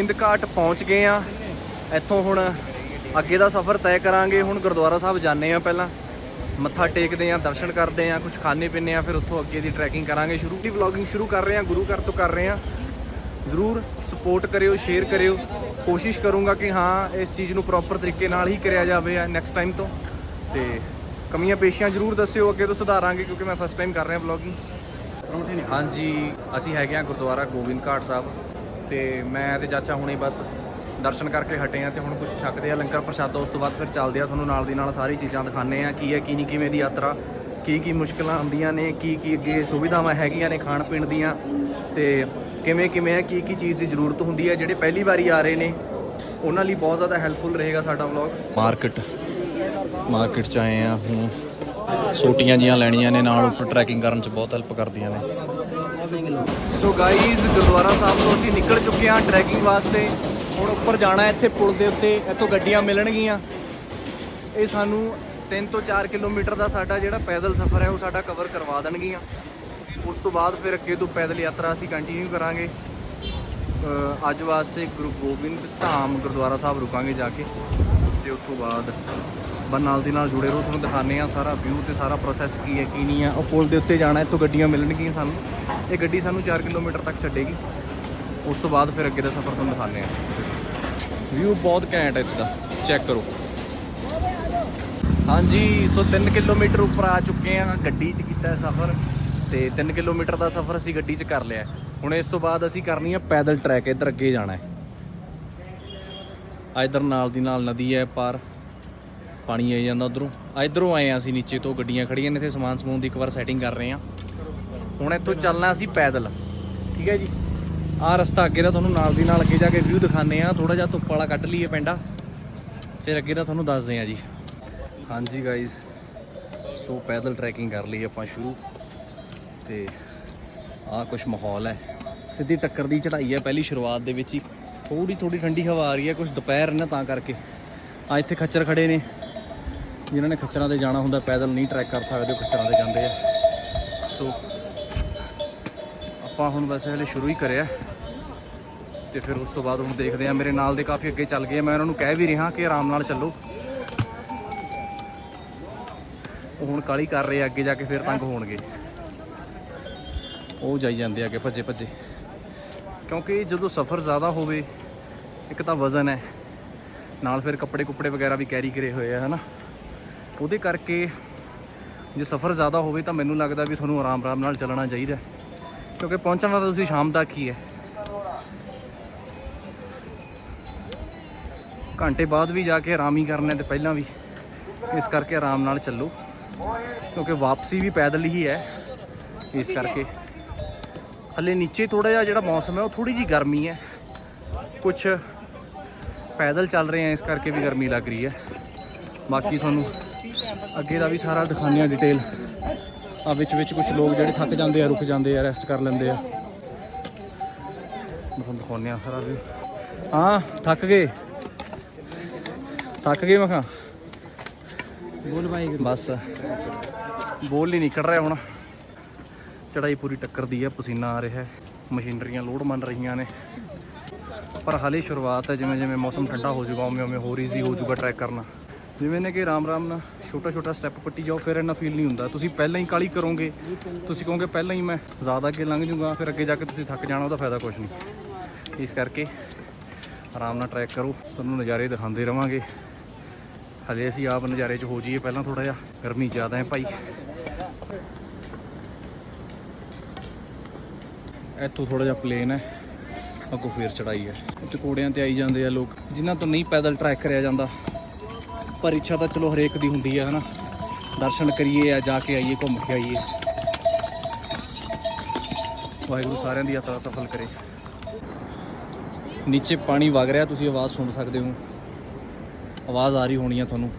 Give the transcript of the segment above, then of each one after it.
ਗੋਬਿੰਦ ਘਾਟ ਪਹੁੰਚ ਗਏ ਆ। ਇੱਥੋਂ ਹੁਣ ਅੱਗੇ ਦਾ ਸਫ਼ਰ ਤੈਅ ਕਰਾਂਗੇ। ਹੁਣ ਗੁਰਦੁਆਰਾ ਸਾਹਿਬ ਜਾਂਦੇ ਆ ਪਹਿਲਾਂ। ਮੱਥਾ ਟੇਕਦੇ ਆ, ਦਰਸ਼ਨ ਕਰਦੇ ਆ ਕੁਝ ਖਾਣੇ ਪੀਣੇ ਆ, ਫਿਰ ਉੱਥੋਂ ਅੱਗੇ ਦੀ ਟਰੈਕਿੰਗ ਕਰਾਂਗੇ ਸ਼ੁਰੂ। ਦੀ ਵਲੌਗਿੰਗ ਸ਼ੁਰੂ ਕਰ ਰਹੇ ਆ, ਗੁਰੂ ਘਰ ਤੋਂ ਕਰ ਰਹੇ ਆ। ਜ਼ਰੂਰ ਸਪੋਰਟ ਕਰਿਓ ਸ਼ੇਅਰ ਕਰਿਓ। ਕੋਸ਼ਿਸ਼ ਕਰੂੰਗਾ ਕਿ ਹਾਂ, ਇਸ ਚੀਜ਼ ਨੂੰ ਪ੍ਰੋਪਰ ਤਰੀਕੇ ਨਾਲ ਹੀ ਕਰਿਆ ਜਾਵੇ ਨੈਕਸਟ ਟਾਈਮ ਤੋਂ। ਤੇ ਕਮੀਆਂ ਪੇਸ਼ੀਆਂ ਜ਼ਰੂਰ ਦੱਸਿਓ, ਅੱਗੇ ਤੋਂ ਸੁਧਾਰਾਂਗੇ, ਕਿਉਂਕਿ ਮੈਂ ਫਸਟ ਟਾਈਮ ਕਰ ਰਿਹਾ ਵਲੌਗਿੰਗ ਹਾਂਜੀ, ਅਸੀਂ ਹੈਗੇ ਆ ਗੁਰਦੁਆਰਾ ਗੋਬਿੰਦ ਘਾਟ ਸਾਹਿਬ। ਤੇ ਮੈਂ ਤੇ ਚਾਚਾ ਹੁਣੇ ਬਸ ਦਰਸ਼ਨ ਕਰਕੇ ਹਟੇ ਆ ਤੇ ਹੁਣ ਕੁਝ ਛਕਦੇ ਆ ਲੰਗਰ ਪ੍ਰਸ਼ਾਦਾ, ਉਸ ਤੋਂ ਬਾਅਦ ਫਿਰ ਚੱਲਦੇ ਆ ਤੁਹਾਨੂੰ ਨਾਲ ਦੀ ਨਾਲ ਸਾਰੀ ਚੀਜ਼ਾਂ ਦਿਖਾਣੇ ਆ ਕੀ ਹੈ, ਕੀ ਨਹੀਂ, ਕਿਵੇਂ ਦੀ ਯਾਤਰਾ, ਕੀ ਕੀ ਮੁਸ਼ਕਲਾਂ ਆਉਂਦੀਆਂ ਨੇ, ਕੀ ਕੀ ਅੱਗੇ ਸੁਵਿਧਾਵਾਂ ਹੈਗੀਆਂ ਨੇ ਖਾਣ ਪੀਣ ਦੀਆਂ ਤੇ ਕਿਵੇਂ ਕਿਵੇਂ ਹੈ, ਕੀ ਕੀ ਚੀਜ਼ ਦੀ ਜ਼ਰੂਰਤ ਹੁੰਦੀ ਹੈ, ਜਿਹੜੇ ਪਹਿਲੀ ਵਾਰੀ ਆ ਰਹੇ ਨੇ, ਉਹਨਾਂ ਲਈ ਬਹੁਤ ਜ਼ਿਆਦਾ ਹੈਲਪਫੁਲ ਰਹੇਗਾ ਸਾਡਾ ਵਲੌਗ ਮਾਰਕੀਟ ਮਾਰਕੀਟ ਚ ਆਏ ਆ ਹੁਣ। ਸੋਟੀਆਂ ਜੀਆਂ ਲੈਣੀਆਂ ਨੇ ਨਾਲ, ਉੱਪਰ ਟਰੈਕਿੰਗ ਕਰਨ ਚ ਬਹੁਤ ਹੈਲਪ ਕਰਦੀਆਂ ਨੇ। ਸੋ ਗਾਈਜ਼ ਗੁਰਦੁਆਰਾ ਸਾਹਿਬ ਤੋਂ ਅਸੀਂ ਨਿਕਲ ਚੁੱਕੇ ਹਾਂ ਟਰੈਕਿੰਗ ਵਾਸਤੇ। ਹੁਣ ਉੱਪਰ ਜਾਣਾ ਇੱਥੇ ਪੁਲ ਦੇ ਉੱਤੇ, ਇੱਥੋਂ ਗੱਡੀਆਂ ਮਿਲਣਗੀਆਂ। ਇਹ ਸਾਨੂੰ 3 ਤੋਂ 4 ਕਿਲੋਮੀਟਰ ਦਾ ਸਾਡਾ ਜਿਹੜਾ ਪੈਦਲ ਸਫ਼ਰ ਹੈ, ਉਹ ਸਾਡਾ ਕਵਰ ਕਰਵਾ ਦੇਣਗੀਆਂ। ਉਸ ਤੋਂ ਬਾਅਦ ਫਿਰ ਅੱਗੇ ਤੋਂ ਪੈਦਲ ਯਾਤਰਾ ਅਸੀਂ ਕੰਟੀਨਿਊ ਕਰਾਂਗੇ। ਅੱਜ ਵਾਸਤੇ ਗੁਰੂ ਗੋਬਿੰਦ ਧਾਮ ਗੁਰਦੁਆਰਾ ਸਾਹਿਬ ਰੁਕਾਂਗੇ ਜਾ ਕੇ। ਤੇ ਉਸ ਤੋਂ ਬਾਅਦ ਬਸ ਨਾਲ ਦੀ ਨਾਲ ਜੁੜੇ ਰਹੋ, ਤੁਹਾਨੂੰ ਦਿਖਾਣੇ ਆ ਸਾਰਾ ਵਿਊ ਤੇ ਸਾਰਾ ਪ੍ਰੋਸੈਸ ਕੀ ਹੈ, ਕੀ ਨਹੀਂ ਹੈ। ਉਹ ਪੁਲ ਦੇ ਉੱਤੇ ਜਾਣਾ ਇੱਥੋਂ ਗੱਡੀਆਂ ਮਿਲਣਗੀਆਂ ਸਾਨੂੰ। ਇਹ ਗੱਡੀ ਸਾਨੂੰ 4 ਕਿਲੋਮੀਟਰ ਤੱਕ ਛੱਡੇਗੀ ਉਸ ਤੋਂ ਬਾਅਦ ਫਿਰ ਅੱਗੇ ਦਾ ਸਫ਼ਰ ਤੁਹਾਨੂੰ ਦਿਖਾਣੇ ਆ ਵਿਊ ਬਹੁਤ ਘੈਂਟ ਹੈ ਇੱਥੇ ਦਾ। ਚੈੱਕ ਕਰੋ। ਹਾਂਜੀ, ਸੋ 3 ਕਿਲੋਮੀਟਰ ਉੱਪਰ ਆ ਚੁੱਕੇ ਆ ਗੱਡੀ 'ਚ ਕੀਤਾ ਸਫ਼ਰ ਤੇ 3 ਕਿਲੋਮੀਟਰ ਦਾ ਸਫ਼ਰ ਅਸੀਂ ਗੱਡੀ 'ਚ ਕਰ ਲਿਆ ਹੁਣ ਇਸ ਤੋਂ ਬਾਅਦ ਅਸੀਂ ਕਰਨੀ ਆ ਪੈਦਲ ਟਰੈਕ ਇੱਧਰ ਅੱਗੇ ਜਾਣਾ ਹੈ। ਆ ਇੱਧਰ ਨਾਲ ਦੀ ਨਾਲ ਨਦੀ ਹੈ ਪਾਰ। ਪਾਣੀ ਆਈ ਜਾਂਦਾ ਉਧਰੋਂ। ਆ ਇੱਧਰੋਂ ਆਏ ਆ ਅਸੀਂ ਨੀਚੇ ਤੋਂ, ਗੱਡੀਆਂ ਖੜੀਆਂ ਨੇ ਇੱਥੇ, ਸਮਾਨ ਸਮੂਨ ਦੀ ਇੱਕ ਵਾਰ ਸੈਟਿੰਗ ਕਰ ਰਹੇ ਆ ਹੁਣ ਇੱਥੋਂ ਚੱਲਣਾ ਅਸੀਂ ਪੈਦਲ। ਠੀਕ ਹੈ ਜੀ? ਆਹ ਰਸਤਾ ਅੱਗੇ ਦਾ ਤੁਹਾਨੂੰ ਨਾਲ ਦੀ ਨਾਲ ਅੱਗੇ ਜਾ ਕੇ ਵਿਊ ਦਿਖਾਣੇ ਆ ਥੋੜਾ ਜਿਹਾ ਧੁੱਪ ਵਾਲਾ ਕੱਢ ਲਈਏ ਪਿੰਡਾ। ਫਿਰ ਅੱਗੇ ਦਾ ਤੁਹਾਨੂੰ ਦੱਸਦੇ ਆ ਜੀ। ਹਾਂਜੀ ਗਾਇਜ਼ ਸੋ ਪੈਦਲ ਟਰੈਕਿੰਗ ਕਰ ਲਈ ਆਪਾਂ ਸ਼ੁਰੂ। ਤੇ ਆਹ ਕੁਝ ਮਾਹੌਲ ਹੈ। ਸਿੱਧੀ ਟੱਕਰ ਦੀ ਚੜ੍ਹਾਈ ਹੈ ਪਹਿਲੀ ਸ਼ੁਰੂਆਤ ਦੇ ਵਿੱਚ ਹੀ। ਥੋੜੀ ਥੋੜੀ ਠੰਡੀ ਹਵਾ ਆ ਰਹੀ ਹੈ ਕੁਝ ਦੁਪਹਿਰ ਨੇ ਤਾਂ ਕਰਕੇ। ਆ ਇੱਥੇ ਖੱਚਰ ਖੜੇ ਨੇ। ਜਿਨ੍ਹਾਂ ਨੇ ਖੱਚਰਾਂ ਤੇ ਜਾਣਾ ਹੁੰਦਾ, ਪੈਦਲ ਨਹੀਂ ਟਰੈਕ ਕਰ ਸਕਦੇ ਖੱਚਰਾਂ ਤੇ ਜਾਂਦੇ ਆ। ਸੋ ਆਪਾਂ ਹੁਣ ਵੈਸੇ ਹਲੇ ਸ਼ੁਰੂ ਹੀ ਕਰਿਆ। ਤੇ ਫਿਰ ਉਸ ਤੋਂ ਬਾਅਦ ਹੁਣ ਦੇਖਦੇ ਆ, ਮੇਰੇ ਨਾਲ ਦੇ ਕਾਫੀ ਅੱਗੇ ਚੱਲ ਗਏ ਮੈਂ ਉਹਨਾਂ ਨੂੰ ਕਹਿ ਵੀ ਰਿਹਾ ਕਿ ਆਰਾਮ ਨਾਲ ਚੱਲੋ। ਉਹ ਹੁਣ ਕਾਲੀ ਕਰ ਰਹੇ ਅੱਗੇ ਜਾ ਕੇ ਫਿਰ ਤੰਗ ਹੋਣਗੇ। ਉਹ ਜਾਈ ਜਾਂਦੇ ਅੱਗੇ, ਭੱਜੇ ਭੱਜੇ। ਕਿਉਂਕਿ ਜਦੋਂ ਸਫ਼ਰ ਜ਼ਿਆਦਾ ਹੋਵੇ, ਇੱਕ ਤਾਂ ਵਜ਼ਨ ਹੈ। ਨਾਲ ਫਿਰ ਕੱਪੜੇ ਕੁੱਪੜੇ ਵਗੈਰਾ ਵੀ ਕੈਰੀ ਕਰੇ ਹੋਏ ਆ, ਹਨਾ? ਉਹਦੇ ਕਰਕੇ ਜੇ ਸਫ਼ਰ ਜ਼ਿਆਦਾ ਹੋਵੇ ਤਾਂ ਮੈਨੂੰ ਲੱਗਦਾ ਵੀ ਤੁਹਾਨੂੰ ਆਰਾਮ-ਆਰਾਮ ਨਾਲ ਚੱਲਣਾ ਚਾਹੀਦਾ ਹੈ। ਕਿਉਂਕਿ ਪਹੁੰਚਣਾ ਤਾਂ ਤੁਸੀਂ ਸ਼ਾਮ ਤੱਕ ਹੀ ਹੈ। ਘੰਟੇ ਬਾਅਦ ਵੀ ਜਾ ਕੇ ਆਰਾਮ ਹੀ ਕਰਨਾ ਹੈ ਤੇ ਪਹਿਲਾਂ ਵੀ ਇਸ ਕਰਕੇ ਆਰਾਮ ਨਾਲ ਚੱਲੋ। ਕਿਉਂਕਿ ਵਾਪਸੀ ਵੀ ਪੈਦਲ ਹੀ ਹੈ ਇਸ ਕਰਕੇ। ਹਲੇ ਨੀਚੇ ਥੋੜਾ ਜਿਹਾ ਜਿਹੜਾ ਮੌਸਮ ਹੈ ਉਹ ਥੋੜੀ ਜੀ ਗਰਮੀ ਹੈ। ਕੁਝ ਪੈਦਲ ਚੱਲ ਰਹੇ ਆ ਇਸ ਕਰਕੇ ਵੀ ਗਰਮੀ ਲੱਗ ਰਹੀ ਹੈ। ਬਾਕੀ ਤੁਹਾਨੂੰ ਅੱਗੇ ਦਾ ਵੀ ਸਾਰਾ ਦਿਖਾਉਂਦੇ ਆ ਡਿਟੇਲ ਆ ਵਿੱਚ ਵਿੱਚ ਕੁਝ ਲੋਕ ਜਿਹੜੇ ਥੱਕ ਜਾਂਦੇ ਆ ਰੁਕ ਜਾਂਦੇ ਆ ਰੈਸਟ ਕਰ ਲੈਂਦੇ ਆ। ਮੈਂ ਤੁਹਾਨੂੰ ਦਿਖਾਉਂਦੇ ਆ ਸਾਰਾ ਵੀ ਹਾਂ ਥੱਕ ਗਏ। ਥੱਕ ਗਏ ਮੈਂ ਕਿਹਾ। ਬੋਲ ਭਾਈ। ਬਸ। ਬੋਲ ਨਹੀਂ ਨਿਕਲ ਰਿਹਾ ਹੁਣ। ਚੜਾਈ ਪੂਰੀ ਟੱਕਰਦੀ ਹੈ ਪਸੀਨਾ ਆ ਰਿਹਾ। ਮਸ਼ੀਨਰੀਆਂ ਲੋਡ ਮੰਨ ਰਹੀਆਂ ਨੇ। ਪਰ ਹਾਲੇ ਸ਼ੁਰੂਆਤ ਹੈ ਜਿਵੇਂ ਜਿਵੇਂ ਮੌਸਮ ਠੰਡਾ ਹੋ ਜਾਊਗਾ ਉਵੇਂ ਉਵੇਂ ਹੋਰ ਈਜ਼ੀ ਹੋ ਜਾਊਗਾ ਟਰੈਕ ਕਰਨਾ। ਜਿਵੇਂ ਨੇ ਕਿ ਰਾਮ ਰਾਮ ਨਾਲ ਛੋਟਾ ਛੋਟਾ ਸਟੈਪ ਪੱਟੀ ਜਾਓ, ਫਿਰ ਇੰਨਾ ਫੀਲ ਨਹੀਂ ਹੁੰਦਾ। ਤੁਸੀਂ ਪਹਿਲਾਂ ਹੀ ਕਾਲੀ ਕਰੋਗੇ, ਤੁਸੀਂ ਕਹੋਗੇ ਪਹਿਲਾਂ ਹੀ ਮੈਂ ਜ਼ਿਆਦਾ ਅੱਗੇ ਲੰਘ ਜਾਊਗਾ, ਫਿਰ ਅੱਗੇ ਜਾ ਕੇ ਤੁਸੀਂ ਥੱਕ ਜਾਣਾ, ਉਹਦਾ ਫਾਇਦਾ ਕੁਝ ਨਹੀਂ। ਇਸ ਕਰਕੇ ਆਰਾਮ ਨਾਲ ਟਰੈਕ ਕਰੋ, ਤੁਹਾਨੂੰ ਨਜ਼ਾਰੇ ਦਿਖਾਉਂਦੇ ਰਵਾਂਗੇ। ਹਲੇ ਅਸੀਂ ਆਪ ਨਜ਼ਾਰੇ 'ਚ ਹੋ ਜਾਈਏ ਪਹਿਲਾਂ ਥੋੜਾ ਜਿਹਾ, ਗਰਮੀ ਜ਼ਿਆਦਾ ਹੈ ਭਾਈ। ਇੱਥੋਂ ਥੋੜਾ ਜਿਹਾ ਪਲੇਨ ਹੈ, ਅੱਗੋਂ ਫੇਰ ਚੜਾਈ ਹੈ। ਉੱਤੇ ਕੋੜਿਆਂ ਤੇ ਆਈ ਜਾਂਦੇ ਆ ਲੋਕ, ਜਿਨ੍ਹਾਂ ਤੋਂ ਨਹੀਂ ਪੈਦਲ ਟਰੈਕ ਕਰਿਆ ਜਾਂਦਾ। ਪਰ ਇੱਛਾ ਤਾਂ ਚਲੋ ਹਰੇਕ ਦੀ ਹੁੰਦੀ ਹੈ ਹਨਾ। ਦਰਸ਼ਨ ਕਰੀਏ ਆ ਜਾ ਕੇ ਆਈਏ, ਘੁੰਮ ਕੇ ਆਈਏ। ਵਾਹਿਗੁਰੂ ਸਾਰਿਆਂ ਦੀ ਯਾਤਰਾ ਸਫਲ ਕਰੇ। ਨੀਚੇ ਪਾਣੀ ਵਗ ਰਿਹਾ, ਤੁਸੀਂ ਆਵਾਜ਼ ਸੁਣ ਸਕਦੇ ਹੋ। ਆਵਾਜ਼ ਆ ਰਹੀ ਹੋਣੀ ਆ ਤੁਹਾਨੂੰ।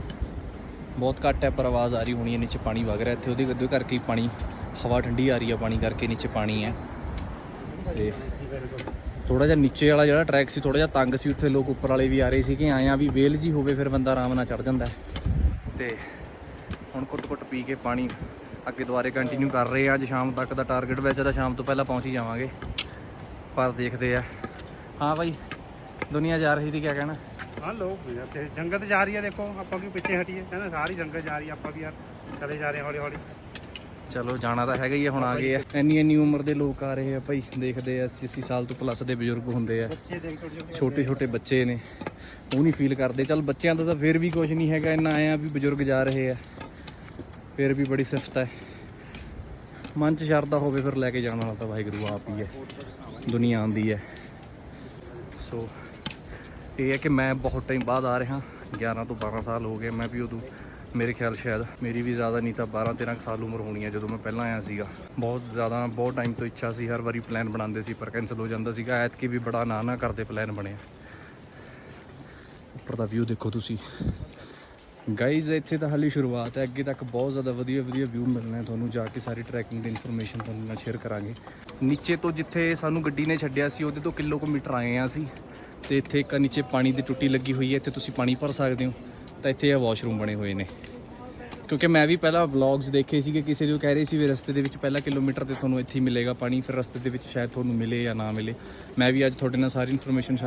ਬਹੁਤ ਘੱਟ ਹੈ, ਪਰ ਆਵਾਜ਼ ਆ ਰਹੀ ਹੋਣੀ ਹੈ, ਨੀਚੇ ਪਾਣੀ ਵਗ ਰਿਹਾ। ਇੱਥੇ ਉਹਦੇ ਉਹਦੇ ਕਰਕੇ ਪਾਣੀ, ਹਵਾ ਠੰਡੀ ਆ ਰਹੀ ਆ ਪਾਣੀ ਕਰਕੇ, ਨੀਚੇ ਪਾਣੀ ਹੈ। ਤੇ ਥੋੜਾ ਜਿਹਾ ਨੀਚੇ ਵਾਲਾ ਜਿਹੜਾ ਟਰੈਕ ਸੀ ਥੋੜਾ ਜਿਹਾ ਤੰਗ ਸੀ, ਉੱਥੇ ਲੋਕ ਉੱਪਰ ਵਾਲੇ ਵੀ ਆ ਰਹੇ ਸੀ ਕਿ ਆਇਆ ਵੀ ਵੇਲ ਜੀ ਹੋਵੇ ਫਿਰ ਬੰਦਾ ਆਰਾਮ ਨਾਲ ਚੜ ਜਾਂਦਾ ਹੈ। ਤੇ ਹੁਣ ਕੁੱਟ-ਕੁੱਟ ਪੀ ਕੇ ਪਾਣੀ ਅੱਗੇ ਦੁਬਾਰੇ ਕੰਟੀਨਿਊ ਕਰ ਰਹੇ ਆ। ਅੱਜ ਸ਼ਾਮ ਤੱਕ ਦਾ ਟਾਰਗੇਟ ਵੈਸੇ ਤਾਂ ਸ਼ਾਮ ਤੋਂ ਪਹਿਲਾਂ ਪਹੁੰਚ ਹੀ ਜਾਵਾਂਗੇ, ਪਰ ਦੇਖਦੇ ਆ। ਹਾਂ ਭਾਈ ਦੁਨੀਆ ਜਾ ਰਹੀ ਸੀ, ਕਿਆ ਕਹਿਣਾ? ਹਾਂ, ਲੋਕ ਜੰਗਤ ਜਾ ਰਹੀ ਹੈ ਦੇਖੋ, ਆਪਾਂ ਵੀ ਪਿੱਛੇ ਹਟੀਏ? ਹੈ ਨਾ ਸਾਰੀ ਜੰਗਤ ਜਾ ਰਹੀ ਹੈ ਆਪਾਂ ਵੀ ਯਾਰ ਚਲੇ ਜਾ ਰਹੇ ਹੌਲੀ ਹੌਲੀ ਚਲੋ ਜਾਣਾ ਤਾਂ ਹੈਗਾ ਹੀ ਹੁਣ ਆ ਗਏ ਆ। ਇੰਨੀ ਇੰਨੀ ਉਮਰ ਦੇ ਲੋਕ ਆ ਰਹੇ ਆ ਭਾਈ ਦੇਖਦੇ ਆ 80 80 ਸਾਲ ਤੋਂ ਪਲੱਸ ਦੇ ਬਜ਼ੁਰਗ ਹੁੰਦੇ ਆ। ਛੋਟੇ ਛੋਟੇ ਬੱਚੇ ਨੇ। ਉਹ ਨਹੀਂ ਫੀਲ ਕਰਦੇ। ਚਲ ਬੱਚਿਆਂ ਦਾ ਤਾਂ ਫਿਰ ਵੀ ਕੁਝ ਨਹੀਂ ਹੈਗਾ ਇੰਨਾ ਆਇਆ ਵੀ ਬਜ਼ੁਰਗ ਜਾ ਰਹੇ ਆ। ਫਿਰ ਵੀ ਬੜੀ ਸਿਫਤ ਹੈ ਮਨ ਚ ਸ਼ਰਧਾ ਹੋਵੇ ਫਿਰ ਲੈ ਕੇ ਜਾਣ ਵਾਲਾ ਤਾਂ ਵਾਹਿਗੁਰੂ ਆਪ ਹੀ ਹੈ। ਦੁਨੀਆ ਆਂਦੀ ਹੈ। ਸੋ ਇਹ ਹੈ ਕਿ ਮੈਂ ਬਹੁਤ ਟਾਈਮ ਬਾਅਦ ਆ ਰਿਹਾ। 11 ਤੋਂ 12 ਸਾਲ ਹੋ ਗਏ ਮੈਂ ਵੀ ਉਦੋਂ ਮੇਰੇ ਖਿਆਲ ਸ਼ਾਇਦ ਮੇਰੀ ਵੀ ਜ਼ਿਆਦਾ ਨਹੀਂ ਤਾਂ 12 13 ਕੁ ਸਾਲ ਉਮਰ ਹੋਣੀ ਹੈ ਜਦੋਂ ਮੈਂ ਪਹਿਲਾਂ ਆਇਆ ਸੀਗਾ। ਬਹੁਤ ਜ਼ਿਆਦਾ, ਬਹੁਤ ਟਾਈਮ ਤੋਂ ਇੱਛਾ ਸੀ ਹਰ ਵਾਰੀ ਪਲਾਨ ਬਣਾਉਂਦੇ ਸੀ ਪਰ ਕੈਨਸਲ ਹੋ ਜਾਂਦਾ ਸੀਗਾ। ਐਤਕੀ ਵੀ ਬੜਾ ਨਾ ਨਾ ਕਰਦੇ ਪਲਾਨ ਬਣਿਆ ਉੱਪਰ ਦਾ ਵਿਊ ਦੇਖੋ ਤੁਸੀਂ। ਗਾਈਜ਼ ਇੱਥੇ ਤਾਂ ਹਾਲੇ ਸ਼ੁਰੂਆਤ ਹੈ। ਅੱਗੇ ਤੱਕ ਬਹੁਤ ਜ਼ਿਆਦਾ ਵਧੀਆ ਵਧੀਆ ਵਿਊ ਮਿਲਣਾ ਹੈ ਤੁਹਾਨੂੰ। ਜਾ ਕੇ ਸਾਰੀ ਟਰੈਕਿੰਗ ਦੀ ਇਨਫੋਰਮੇਸ਼ਨ ਤੁਹਾਨੂੰ ਨਾਲ ਸ਼ੇਅਰ ਕਰਾਂਗੇ। ਨੀਚੇ ਤੋਂ ਜਿੱਥੇ ਸਾਨੂੰ ਗੱਡੀ ਨੇ ਛੱਡਿਆ ਸੀ, ਉਹਦੇ ਤੋਂ ਕਿਲੋਮੀਟਰ ਆਏ ਆ ਅਸੀਂ। ਤੇ ਇੱਥੇ ਇੱਕ ਨੀਚੇ ਪਾਣੀ ਦੀ ਟੁੱਟੀ ਲੱਗੀ ਹੋਈ ਹੈ। ਇੱਥੇ ਤੁਸੀਂ ਪਾਣੀ ਭਰ ਸਕਦੇ ਹੋ। ਤਾਂ ਇੱਥੇ ਇਹ ਵਾਸ਼ਰੂਮ ਬਣੇ ਹੋਏ ਨੇ। ਕਿਉਂਕਿ ਮੈਂ ਵੀ ਪਹਿਲਾਂ ਵਲੌਗਸ ਦੇਖੇ ਸੀਗੇ, ਕਿਸੇ ਜੋ ਕਹਿ ਰਹੇ ਸੀ ਵੀ ਰਸਤੇ ਦੇ ਵਿੱਚ ਪਹਿਲਾ ਕਿਲੋਮੀਟਰ ਤੇ ਤੁਹਾਨੂੰ ਇੱਥੇ ਮਿਲੇਗਾ ਪਾਣੀ, ਫਿਰ ਰਸਤੇ ਦੇ ਵਿੱਚ ਸ਼ਾਇਦ ਤੁਹਾਨੂੰ ਮਿਲੇ ਜਾਂ ਨਾ ਮਿਲੇ। ਮੈਂ ਵੀ ਅੱਜ ਤੁਹਾਡੇ ਨਾਲ ਸਾਰੀ ਇਨਫੋਰਮੇਸ਼ਨ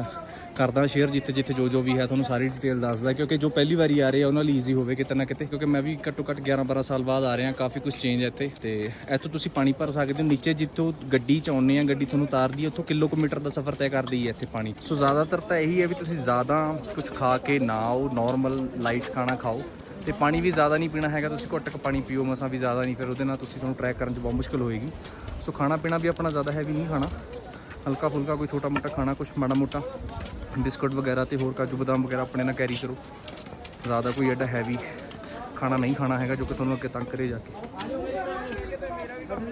ਕਰਦਾ ਸ਼ੇਅਰ ਜਿੱਥੇ ਜਿੱਥੇ ਜੋ ਜੋ ਵੀ ਹੈ, ਤੁਹਾਨੂੰ ਸਾਰੀ ਡਿਟੇਲ ਦੱਸਦਾ, ਕਿਉਂਕਿ ਜੋ ਪਹਿਲੀ ਵਾਰੀ ਆ ਰਹੇ ਆ, ਉਹਨਾਂ ਲਈ ਈਜ਼ੀ ਹੋਵੇ ਕਿਤੇ ਨਾ ਕਿਤੇ, ਕਿਉਂਕਿ ਮੈਂ ਵੀ ਘੱਟੋ ਘੱਟ 11 12 ਸਾਲ ਬਾਅਦ ਆ ਰਿਹਾ, ਕਾਫੀ ਕੁਝ ਚੇਂਜ ਹੈ ਇੱਥੇ। ਤੇ ਇੱਥੋਂ ਤੁਸੀਂ ਪਾਣੀ ਭਰ ਸਕਦੇ ਹੋ, ਨੀਚੇ ਜਿੱਥੋਂ ਗੱਡੀ ਚ ਆਉਂਦੇ ਆ, ਗੱਡੀ ਤੁਹਾਨੂੰ ਉਤਾਰਦੀ ਹੈ, ਉੱਥੋਂ ਕਿਲੋਮੀਟਰ ਦਾ ਸਫ਼ਰ ਤੈਅ ਕਰਦੀ ਹੈ ਇੱਥੇ ਪਾਣੀ। ਸੋ ਜ਼ਿਆਦਾਤਰ ਤਾਂ ਇਹੀ ਹੈ ਵੀ ਤੁਸੀਂ ਜ਼ਿਆਦਾ ਕੁਝ ਖਾ ਕੇ ਨਾ ਆਓ ਨਾਰਮਲ ਲਾਈਟ ਖਾਣਾ ਖਾਓ। ਤੇ ਪਾਣੀ ਵੀ ਜ਼ਿਆਦਾ ਨਹੀਂ ਪੀਣਾ ਹੈਗਾ, ਤੁਸੀਂ ਘੁੱਟ ਕੇ ਪਾਣੀ ਪੀਓ, ਮਸਾਂ ਵੀ ਜ਼ਿਆਦਾ ਨਹੀਂ, ਫਿਰ ਉਹਦੇ ਨਾਲ ਤੁਸੀਂ ਤੁਹਾਨੂੰ ਟਰੈਕ ਕਰਨ 'ਚ ਬਹੁਤ ਮੁਸ਼ਕਲ ਹੋਏਗੀ। ਸੋ ਖਾਣਾ ਪੀਣਾ ਵੀ ਆਪਣਾ ਜ਼ਿਆਦਾ ਹੈਵੀ ਨਹੀਂ ਖਾਣਾ। ਹਲਕਾ ਫੁਲਕਾ ਕੋਈ ਛੋਟਾ ਮੋਟਾ ਖਾਣਾ ਕੁਝ ਮਾੜਾ ਮੋਟਾ। ਬਿਸਕੁਟ ਵਗੈਰਾ ਤੇ ਹੋਰ ਕਾਜੂ ਬਦਾਮ ਵਗੈਰਾ ਆਪਣੇ ਨਾਲ ਕੈਰੀ ਕਰੋ। ਜ਼ਿਆਦਾ ਕੋਈ ਐਡਾ ਹੈਵੀ ਖਾਣਾ ਨਹੀਂ ਖਾਣਾ ਹੈਗਾ, ਜੋ ਕਿ ਤੁਹਾਨੂੰ ਅੱਗੇ ਤੰਗ ਕਰੇ ਜਾ ਕੇ।